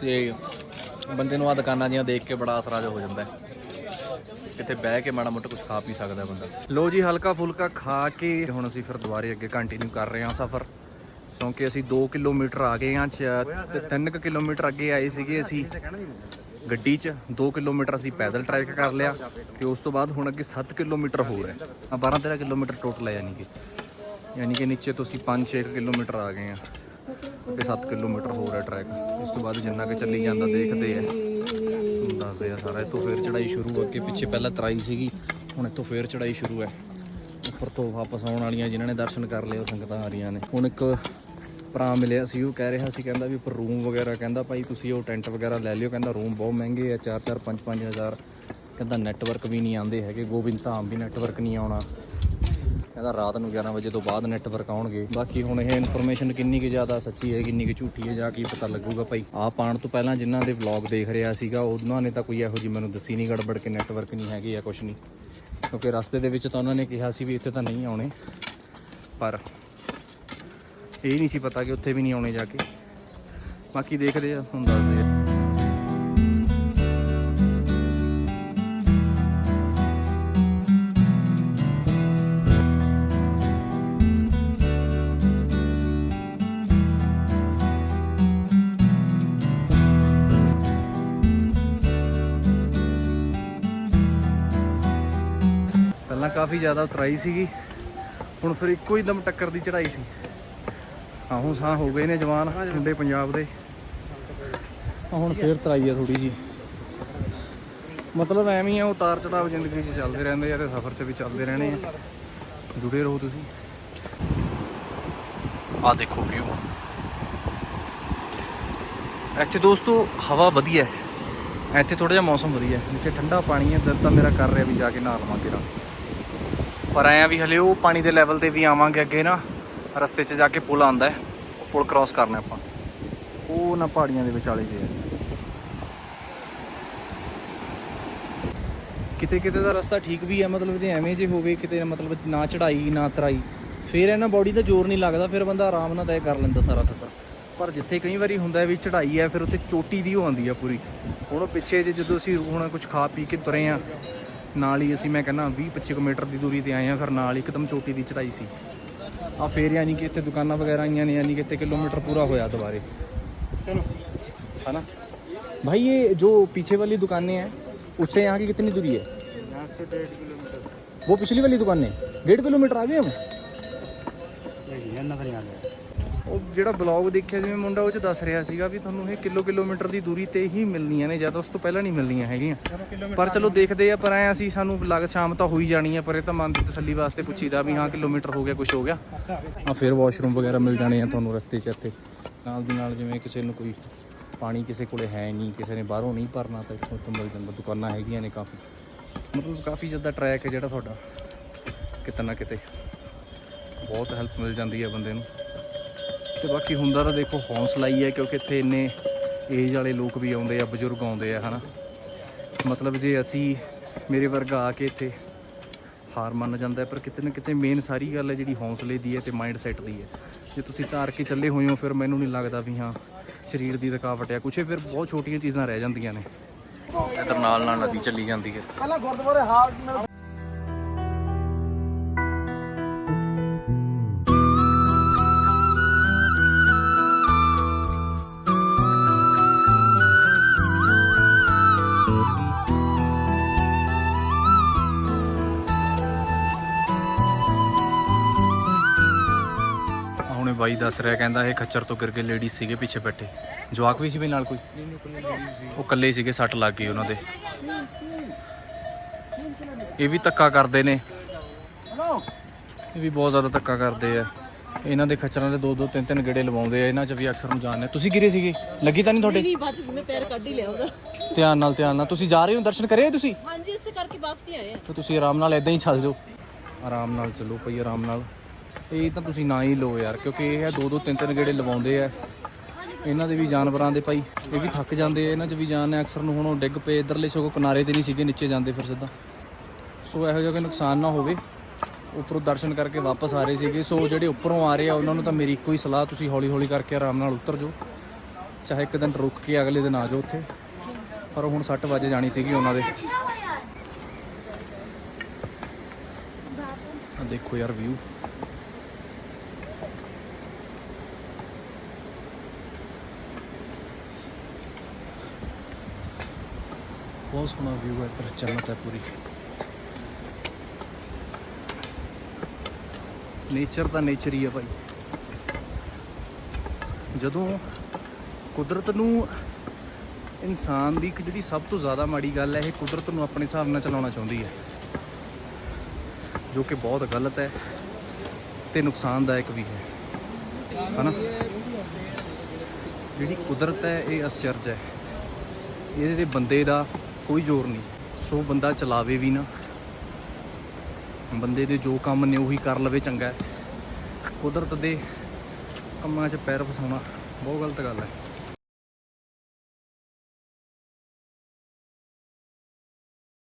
ਤੇ ਬੰਦੇ ਨੂੰ ਆ ਦੁਕਾਨਾਂ ਜੀਆਂ ਦੇਖ ਕੇ ਬੜਾ ਅਸਰਾਜ ਹੋ ਜਾਂਦਾ ਹੈ। ਕਿਤੇ ਬਹਿ ਕੇ ਮਾੜਾ ਮੋਟਾ ਕੁਝ ਖਾ ਪੀ ਸਕਦਾ ਬੰਦਾ। ਲੋ ਜੀ ਹਲਕਾ ਫੁਲਕਾ ਖਾ ਕੇ ਹੁਣ ਅਸੀਂ ਫਿਰ ਦੁਬਾਰੇ ਅੱਗੇ ਕੰਟੀਨਿਊ ਕਰ ਰਹੇ ਹਾਂ ਸਫ਼ਰ। ਕਿਉਂਕਿ ਅਸੀਂ 2 ਕਿਲੋਮੀਟਰ ਆ ਗਏ ਹਾਂ, ਚ- ਤੇ 3 ਕਿਲੋਮੀਟਰ ਅੱਗੇ ਆਏ ਸੀਗੇ ਅਸੀਂ ਗੱਡੀ 'ਚ। 2 ਕਿਲੋਮੀਟਰ ਅਸੀਂ ਪੈਦਲ ਟਰੈਕ ਕਰ ਲਿਆ ਤੇ ਉਸ ਤੋਂ ਬਾਅਦ ਹੁਣ ਅੱਗੇ 7 ਕਿਲੋਮੀਟਰ ਹੋਰ ਹੈ। 12 13 ਕਿਲੋਮੀਟਰ ਟੋਟਲ ਹੈ ਯਾਨੀ ਕਿ। ਯਾਨੀ ਕਿ ਨੀਚੇ ਤੁਸੀਂ ਅਸੀਂ 5-6 ਕਿਲੋਮੀਟਰ ਆ ਗਏ ਆ ਤੇ 7 ਕਿਲੋਮੀਟਰ ਹੋਰ ਹੈ ਟਰੈਕ ਉਸ ਤੋਂ ਬਾਅਦ ਜਿੰਨਾ ਕਿ ਚੱਲੀ ਜਾਂਦਾ ਦੇਖਦੇ ਆ। ਦੱਸਦੇ ਆ ਸਾਰਾ। ਇੱਥੋਂ ਫੇਰ ਚੜਾਈ ਸ਼ੁਰੂ ਅੱਗੇ ਪਿੱਛੇ ਪਹਿਲਾਂ ਤਰਾਈ ਸੀਗੀ, ਹੁਣ ਇੱਥੋਂ ਫੇਰ ਚੜਾਈ ਸ਼ੁਰੂ ਹੈ। ਉੱਪਰ ਤੋਂ ਵਾਪਸ ਆਉਣ ਵਾਲੀਆਂ ਜਿਨ੍ਹਾਂ ਨੇ ਦਰਸ਼ਨ ਕਰ ਲਏ ਉਹ ਸੰਗਤਾਂ ਆ ਰਹੀਆਂ ਨੇ। ਹੁਣ ਇੱਕ ਭਰਾ ਮਿਲਿਆ ਸੀ, ਉਹ ਕਹਿ ਰਿਹਾ ਸੀ, ਕਹਿੰਦਾ ਵੀ ਉੱਪਰ ਰੂਮ ਵਗੈਰਾ, ਕਹਿੰਦਾ ਭਾਈ ਤੁਸੀਂ ਉਹ ਟੈਂਟ ਵਗੈਰਾ ਲੈ ਲਿਓ। ਕਹਿੰਦਾ ਰੂਮ ਬਹੁਤ ਮਹਿੰਗੇ ਆ 4-4 5-5 ਹਜ਼ਾਰ। ਕਹਿੰਦਾ ਨੈਟਵਰਕ ਵੀ ਨਹੀਂ ਆਉਂਦੇ ਹੈਗੇ, ਗੋਬਿੰਦ ਧਾਮ ਵੀ ਨੈਟਵਰਕ ਨਹੀਂ ਆਉਣਾ। ਕਹਿੰਦਾ ਰਾਤ ਨੂੰ 11 ਵਜੇ ਤੋਂ ਬਾਅਦ ਨੈਟਵਰਕ ਆਉਣਗੇ। ਬਾਕੀ ਹੁਣ ਇਹ ਇਨਫੋਰਮੇਸ਼ਨ ਕਿੰਨੀ ਕੁ ਜ਼ਿਆਦਾ ਸੱਚੀ ਹੈ, ਕਿੰਨੀ ਕੁ ਝੂਠੀ ਹੈ, ਜਾਂ ਕੀ ਪਤਾ ਲੱਗੂਗਾ ਭਾਈ। ਆਹ ਪਾਣ ਤੋਂ ਪਹਿਲਾਂ ਜਿਨ੍ਹਾਂ ਦੇ ਵਲੌਗ ਦੇਖ ਰਿਹਾ ਸੀਗਾ, ਉਹਨਾਂ ਨੇ ਤਾਂ ਕੋਈ ਇਹੋ ਜਿਹੀ ਮੈਨੂੰ ਦੱਸੀ ਨਹੀਂ, ਗੜਬੜ ਕੇ ਨੈਟਵਰਕ ਨਹੀਂ ਹੈਗੇ ਜਾਂ ਕੁਝ ਨਹੀਂ। ਕਿਉਂਕਿ ਰਸਤੇ ਦੇ ਵਿੱਚ ਤਾਂ ਉਹਨਾਂ ਨੇ ਕਿਹਾ ਸੀ ਵੀ ਇੱਥੇ ਤਾਂ ਨਹੀਂ ਆਉਣੇ। ਪਰ ਇਹ ਨਹੀਂ ਸੀ ਪਤਾ ਕਿ ਉੱਥੇ ਵੀ ਨਹੀਂ ਆਉਣੇ ਜਾ ਕੇ। ਬਾਕੀ ਦੇਖਦੇ ਆ, ਹੁਣ ਦੱਸਦੇ ਜ਼ਿਆਦਾ ਉਤਰਾਈ ਸੀਗੀ। ਹੁਣ ਫਿਰ ਇੱਕੋ ਹੀ ਦਮ ਟੱਕਰ ਦੀ ਚੜਾਈ ਸੀ। ਸਾਹੋਂ ਸਾਹ ਹੋ ਗਏ ਨੇ ਜਵਾਨ ਮੁੰਡੇ ਪੰਜਾਬ ਦੇ। ਹੁਣ ਫੇਰ ਤਰਾਈ ਆ ਥੋੜੀ ਜੀ ਮਤਲਬ ਐਵੇਂ ਹੀ ਆ ਉਤਾਰ ਚੜਾਵ ਜ਼ਿੰਦਗੀ 'ਚ ਚੱਲਦੇ ਰਹਿੰਦੇ ਆ ਤੇ ਸਫ਼ਰ 'ਚ ਵੀ ਚੱਲਦੇ ਰਹਿਣੇ ਆ। ਜੁੜੇ ਰਹੋ ਤੁਸੀਂ। ਆ ਦੇਖੋ ਵਿਊ ਇੱਥੇ ਦੋਸਤੋ ਹਵਾ ਵਧੀਆ ਹੈ। ਇੱਥੇ ਥੋੜਾ ਜਿਹਾ ਮੌਸਮ ਵਧੀਆ ਹੈ। ਨੀਚੇ ਠੰਡਾ ਪਾਣੀ ਹੈ। ਦਿਲ ਤਾਂ ਮੇਰਾ ਕਰ ਰਿਹਾ ਵੀ ਜਾ ਕੇ ਨਹਾ ਲਵਾਂ ਕਿਰਾ ਪਰ ਆਇਆ ਵੀ ਹਲੇ ਉਹ ਪਾਣੀ ਦੇ ਲੈਵਲ ਤੇ ਵੀ ਆਵਾਂਗੇ ਅੱਗੇ ਨਾ, ਰਸਤੇ 'ਚ ਜਾ ਕੇ ਪੁਲ ਆਉਂਦਾ ਹੈ ਉਹ ਪੁਲ ਕ੍ਰਾਸ ਕਰਨਾ ਆਪਾਂ। ਉਹ ਨਾ ਪਹਾੜੀਆਂ ਦੇ ਵਿਚਾਲੇ ਜੇ ਕਿਤੇ ਕਿਤੇ ਦਾ ਰਸਤਾ ਠੀਕ ਵੀ ਹੈ, ਮਤਲਬ ਜੇ ਐਵੇਂ ਜੇ ਹੋਵੇ, ਕਿਤੇ ਮਤਲਬ ਨਾ ਚੜਾਈ ਨਾ ਤਰਾਈ, ਫਿਰ ਇਹਨਾਂ ਬੋਡੀ ਦਾ ਜ਼ੋਰ ਨਹੀਂ ਲੱਗਦਾ, ਫਿਰ ਬੰਦਾ ਆਰਾਮ ਨਾਲ ਤੈਅ ਕਰ ਲੈਂਦਾ ਸਾਰਾ ਸਫ਼ਰ। ਪਰ ਜਿੱਥੇ ਕਈ ਵਾਰੀ ਹੁੰਦਾ ਵੀ ਚੜਾਈ ਹੈ, ਫਿਰ ਉੱਥੇ ਚੋਟੀ ਦੀ ਉਹ ਆਉਂਦੀ ਆ ਪੂਰੀ। ਹੁਣ ਉਹ ਪਿੱਛੇ ਜੇ ਜਦੋਂ ਅਸੀਂ ਹੁਣ ਕੁਝ ਖਾ ਪੀ ਕੇ ਤੁਰੇ ਆ ਨਾਲ ਹੀ ਅਸੀਂ ਮੈਂ ਕਹਿੰਦਾ 20 25 ਮੀਟਰ ਦੀ ਦੂਰੀ ਤੇ ਆਏ ਆ ਫਿਰ ਨਾਲ ਹੀ ਇੱਕਦਮ ਚੋਟੀ ਦੀ ਚੜਾਈ ਸੀ ਆ ਫੇਰ ਯਾਨੀ ਕਿ ਇੱਥੇ ਦੁਕਾਨਾਂ ਵਗੈਰਾ ਆਈਆਂ ਨੇ ਯਾਨੀ ਕਿ ਇੱਥੇ ਕਿਲੋਮੀਟਰ पूरा होया दोबारे चलो है ना भाई ये जो पीछे वाली दुकानें हैं उससे यहाँ की कितनी दूरी है यहाँ से डेढ़ किलोमीटर वो पिछली वाली दुकानें डेढ़ किलोमीटर आ गए हम नहीं है नजर आ गया ਉਹ ਜਿਹੜਾ ਬਲੌਗ ਦੇਖਿਆ ਜਿਵੇਂ ਮੁੰਡਾ ਉਹ ਚ ਦੱਸ ਰਿਹਾ ਸੀਗਾ ਵੀ ਤੁਹਾਨੂੰ ਇਹ ਕਿਲੋ ਕਿਲੋਮੀਟਰ ਦੀ ਦੂਰੀ ਤੇ ਹੀ ਮਿਲਣੀਆਂ ਨੇ ਜਾਂ ਤਾਂ ਉਸ ਤੋਂ ਪਹਿਲਾਂ ਨਹੀਂ ਮਿਲਣੀਆਂ ਹੈਗੀਆਂ। ਪਰ ਚਲੋ ਦੇਖਦੇ ਆ ਪਰ ਐ ਅਸੀਂ ਸਾਨੂੰ ਲੱਗ ਸ਼ਾਮ ਤਾਂ ਹੋਈ ਜਾਣੀ ਆ ਪਰ ਇਹ ਤਾਂ ਮਨ ਦੀ ਤਸੱਲੀ ਵਾਸਤੇ ਪੁੱਛੀਦਾ ਵੀ ਹਾਂ ਕਿਲੋਮੀਟਰ ਹੋ ਗਿਆ ਕੁਝ ਹੋ ਗਿਆ। ਆ ਫਿਰ ਵਾਸ਼ਰੂਮ ਵਗੈਰਾ ਮਿਲ ਜਾਣੇ ਆ ਤੁਹਾਨੂੰ ਰਸਤੇ 'ਚ ਇੱਥੇ। ਨਾਲ ਦੀ ਨਾਲ ਜਿਵੇਂ ਕਿਸੇ ਨੂੰ ਕੋਈ ਪਾਣੀ ਕਿਸੇ ਕੋਲੇ ਹੈ ਨਹੀਂ ਕਿਸੇ ਨੇ ਬਾਹਰੋਂ ਨਹੀਂ ਭਰਨਾ ਤਾਂ ਇੱਥੋਂ ਤੋਂ ਮਿਲ ਜਾਂਦਾ। ਦੁਕਾਨਾਂ ਹੈਗੀਆਂ ਨੇ ਕਾਫੀ। ਮਤਲਬ ਕਾਫੀ ਜ਼ਿਆਦਾ ਟਰੈਕ ਹੈ ਜਿਹੜਾ ਤੁਹਾਡਾ ਕਿਤੇ ਨਾ ਕਿਤੇ। ਬਹੁਤ ਹੈਲਪ ਮਿਲ ਜਾਂਦੀ ਹੈ ਬੰਦੇ ਨੂੰ। ਤੇ ਬਾਕੀ ਹੁੰਦਾ ਤਾਂ ਦੇਖੋ ਹੌਸਲਾ ਹੀ ਹੈ ਕਿਉਂਕਿ ਇੱਥੇ ਇੰਨੇ ਏਜ ਵਾਲੇ ਲੋਕ ਵੀ ਆਉਂਦੇ ਆ ਬਜ਼ੁਰਗ ਆਉਂਦੇ ਆ ਹਨਾ। ਮਤਲਬ ਜੇ ਅਸੀਂ ਮੇਰੇ ਵਰਗਾ ਆ ਕੇ ਇੱਥੇ ਹਾਰ ਮੰਨ ਜਾਂਦਾ ਪਰ ਕਿਤੇ ਨਾ ਕਿਤੇ ਮੇਨ ਸਾਰੀ ਗੱਲ ਹੈ ਜਿਹੜੀ ਹੌਸਲੇ ਦੀ ਹੈ ਤੇ ਮਾਈਂਡ ਸੈਟ ਦੀ ਹੈ। ਜੇ ਤੁਸੀਂ ਧਾਰ ਕੇ ਚੱਲੇ ਹੋਏ ਹੋ ਫਿਰ ਮੈਨੂੰ ਨਹੀਂ ਲੱਗਦਾ ਵੀ ਹਾਂ ਸਰੀਰ ਦੀ ਥਕਾਵਟ ਹੈ ਕੁਛ ਫਿਰ ਬਹੁਤ ਛੋਟੀਆਂ ਚੀਜ਼ਾਂ ਰਹਿ ਜਾਂਦੀਆਂ ਨੇ। ਇਧਰ ਨਾਲ ਨਾਲ ਨਦੀ ਚੱਲੀ ਜਾਂਦੀ ਹੈ। ਆਹ ਹੁਣੇ ਬਾਈ ਦੱਸ ਰਿਹਾ ਕਹਿੰਦਾ ਇਹ ਖੱਚਰ ਤੋਂ ਗਿਰ ਕੇ ਲੇਡੀਜ਼ ਸੀਗੇ ਪਿੱਛੇ ਬੈਠੇ। ਜਵਾਕ ਵੀ ਸੀ ਬਈ ਨਾਲ ਕੋਈ? ਉਹ ਇਕੱਲੇ ਹੀ ਸੀਗੇ ਸੱਟ ਲੱਗ ਗਈ ਉਹਨਾਂ ਦੇ। ਇਹ ਵੀ ਧੱਕਾ ਕਰਦੇ ਨੇ। ਇਹ ਵੀ ਬਹੁਤ ਜ਼ਿਆਦਾ ਧੱਕਾ ਕਰਦੇ ਆ। ਇਹਨਾਂ ਦੇ ਖੱਚਰਾਂ ਦੇ ਦੋ ਦੋ ਤਿੰਨ ਤਿੰਨ ਗੇੜੇ ਲਵਾਉਂਦੇ ਆ ਇਹਨਾਂ 'ਚ ਵੀ ਅਕਸਰ ਨੂੰ ਜਾਣਦੇ ਤੁਸੀਂ ਗਿਰੇ ਸੀਗੇ? ਲੱਗੀ ਤਾਂ ਨਹੀਂ ਤੁਹਾਡੇ? ਨਹੀਂ ਚ ਮੈਂ ਪੈਰ ਕੱਢ ਹੀ ਲਿਆ ਉਹਦਾ। ਧਿਆਨ ਨਾਲ ਧਿਆਨ ਨਾਲ। ਤੁਸੀਂ ਜਾ ਰਹੇ ਹੋ? ਦਰਸ਼ਨ ਕਰੇ ਤੁਸੀਂ? ਹਾਂਜੀ ਇਸੇ ਕਰਕੇ ਵਾਪਸੀ ਆਏ ਆ। ਤਾਂ ਤੁਸੀਂ ਆਰਾਮ ਨਾਲ ਇਦਾਂ ਹੀ ਚੱਲ ਜਾਓ। ਆਰਾਮ ਨਾਲ ਚੱਲੋ ਭਈ ਆਰਾਮ ਨਾਲ। ਇਹ ਤਾਂ ਤੁਸੀਂ ਨਾ ਹੀ ਲਓ ਯਾਰ, ਕਿਉਂਕਿ ਇਹ ਹੈ ਦੋ ਦੋ ਤਿੰਨ ਤਿੰਨ ਗੇੜੇ ਲਵਾਉਂਦੇ ਆ। ਇਹਨਾਂ ਦੇ ਵੀ ਜਾਨਵਰਾਂ ਦੇ ਭਾਈ, ਇਹ ਵੀ ਥੱਕ ਜਾਂਦੇ ਆ, ਇਹਨਾਂ 'ਚ ਵੀ ਜਾਨ ਹੈ ਅਕਸਰ ਨੂੰ ਹੁਣ ਉਹ ਡਿੱਗ ਪਏ, ਇਧਰਲੇ ਸਗੋਂ ਕਿਨਾਰੇ ਤੇ ਨਹੀਂ ਸੀਗੇ, ਨੀਚੇ ਜਾਂਦੇ ਫਿਰ ਸਿੱਧਾ। ਸੋ ਇਹੋ ਜਿਹਾ ਕੋਈ ਨੁਕਸਾਨ ਨਾ ਹੋਵੇ। ਉੱਪਰੋਂ ਦਰਸ਼ਨ ਕਰਕੇ ਵਾਪਸ ਆ ਰਹੇ ਸੀਗੇ। ਸੋ ਜਿਹੜੇ ਉੱਪਰੋਂ ਆ ਰਹੇ ਆ, ਉਹਨਾਂ ਨੂੰ ਤਾਂ ਮੇਰੀ ਇੱਕੋ ਹੀ ਸਲਾਹ, ਤੁਸੀਂ ਹੌਲੀ ਹੌਲੀ ਕਰਕੇ ਆਰਾਮ ਨਾਲ ਉਤਰ ਜਾਓ। ਚਾਹੇ ਇੱਕ ਦਿਨ ਰੁਕ ਕੇ ਅਗਲੇ ਦਿਨ ਆ ਜਾਓ ਉੱਥੇ। ਪਰ ਹੁਣ 6 ਵਜੇ ਜਾਣੀ ਸੀਗੀ ਉਹਨਾਂ ਦੇ। ਆ ਦੇਖੋ ਯਾਰ ਵਿਊ ਬਹੁਤ ਸੋਹਣਾ ਵਿਊ ਹੈ ਇੱਧਰ ਜੰਨਤ ਹੈ ਪੂਰੀ ਨੇਚਰ ਦਾ ਨੇਚਰ ਹੀ ਹੈ ਭਾਈ ਜਦੋਂ ਕੁਦਰਤ ਨੂੰ ਇਨਸਾਨ ਦੀ ਇੱਕ ਜਿਹੜੀ ਸਭ ਤੋਂ ਜ਼ਿਆਦਾ ਮਾੜੀ ਗੱਲ ਹੈ ਇਹ ਕੁਦਰਤ ਨੂੰ ਆਪਣੇ ਹਿਸਾਬ ਨਾਲ ਚਲਾਉਣਾ ਚਾਹੁੰਦੀ ਹੈ ਜੋ ਕਿ ਬਹੁਤ ਗਲਤ ਹੈ ਤੇ ਨੁਕਸਾਨਦਾਇਕ ਵੀ ਹੈ ਹਨਾ ਜਿਹੜੀ ਕੁਦਰਤ ਹੈ ਇਹ ਅਸਚਰਜ ਹੈ ਇਹਦੇ ਬੰਦੇ ਦਾ ਕੋਈ ਜ਼ੋਰ ਨਹੀਂ। ਸੋ ਬੰਦਾ ਚਲਾਵੇ ਵੀ ਨਾ। ਬੰਦੇ ਦੇ ਜੋ ਕੰਮ ਨੇ ਉਹੀ ਕਰ ਲਵੇ ਚੰਗਾ। ਕੁਦਰਤ ਦੇ ਕੰਮਾਂ 'ਚ ਪੈਰ ਫਸਾਉਣਾ ਬਹੁਤ ਗਲਤ ਗੱਲ ਹੈ।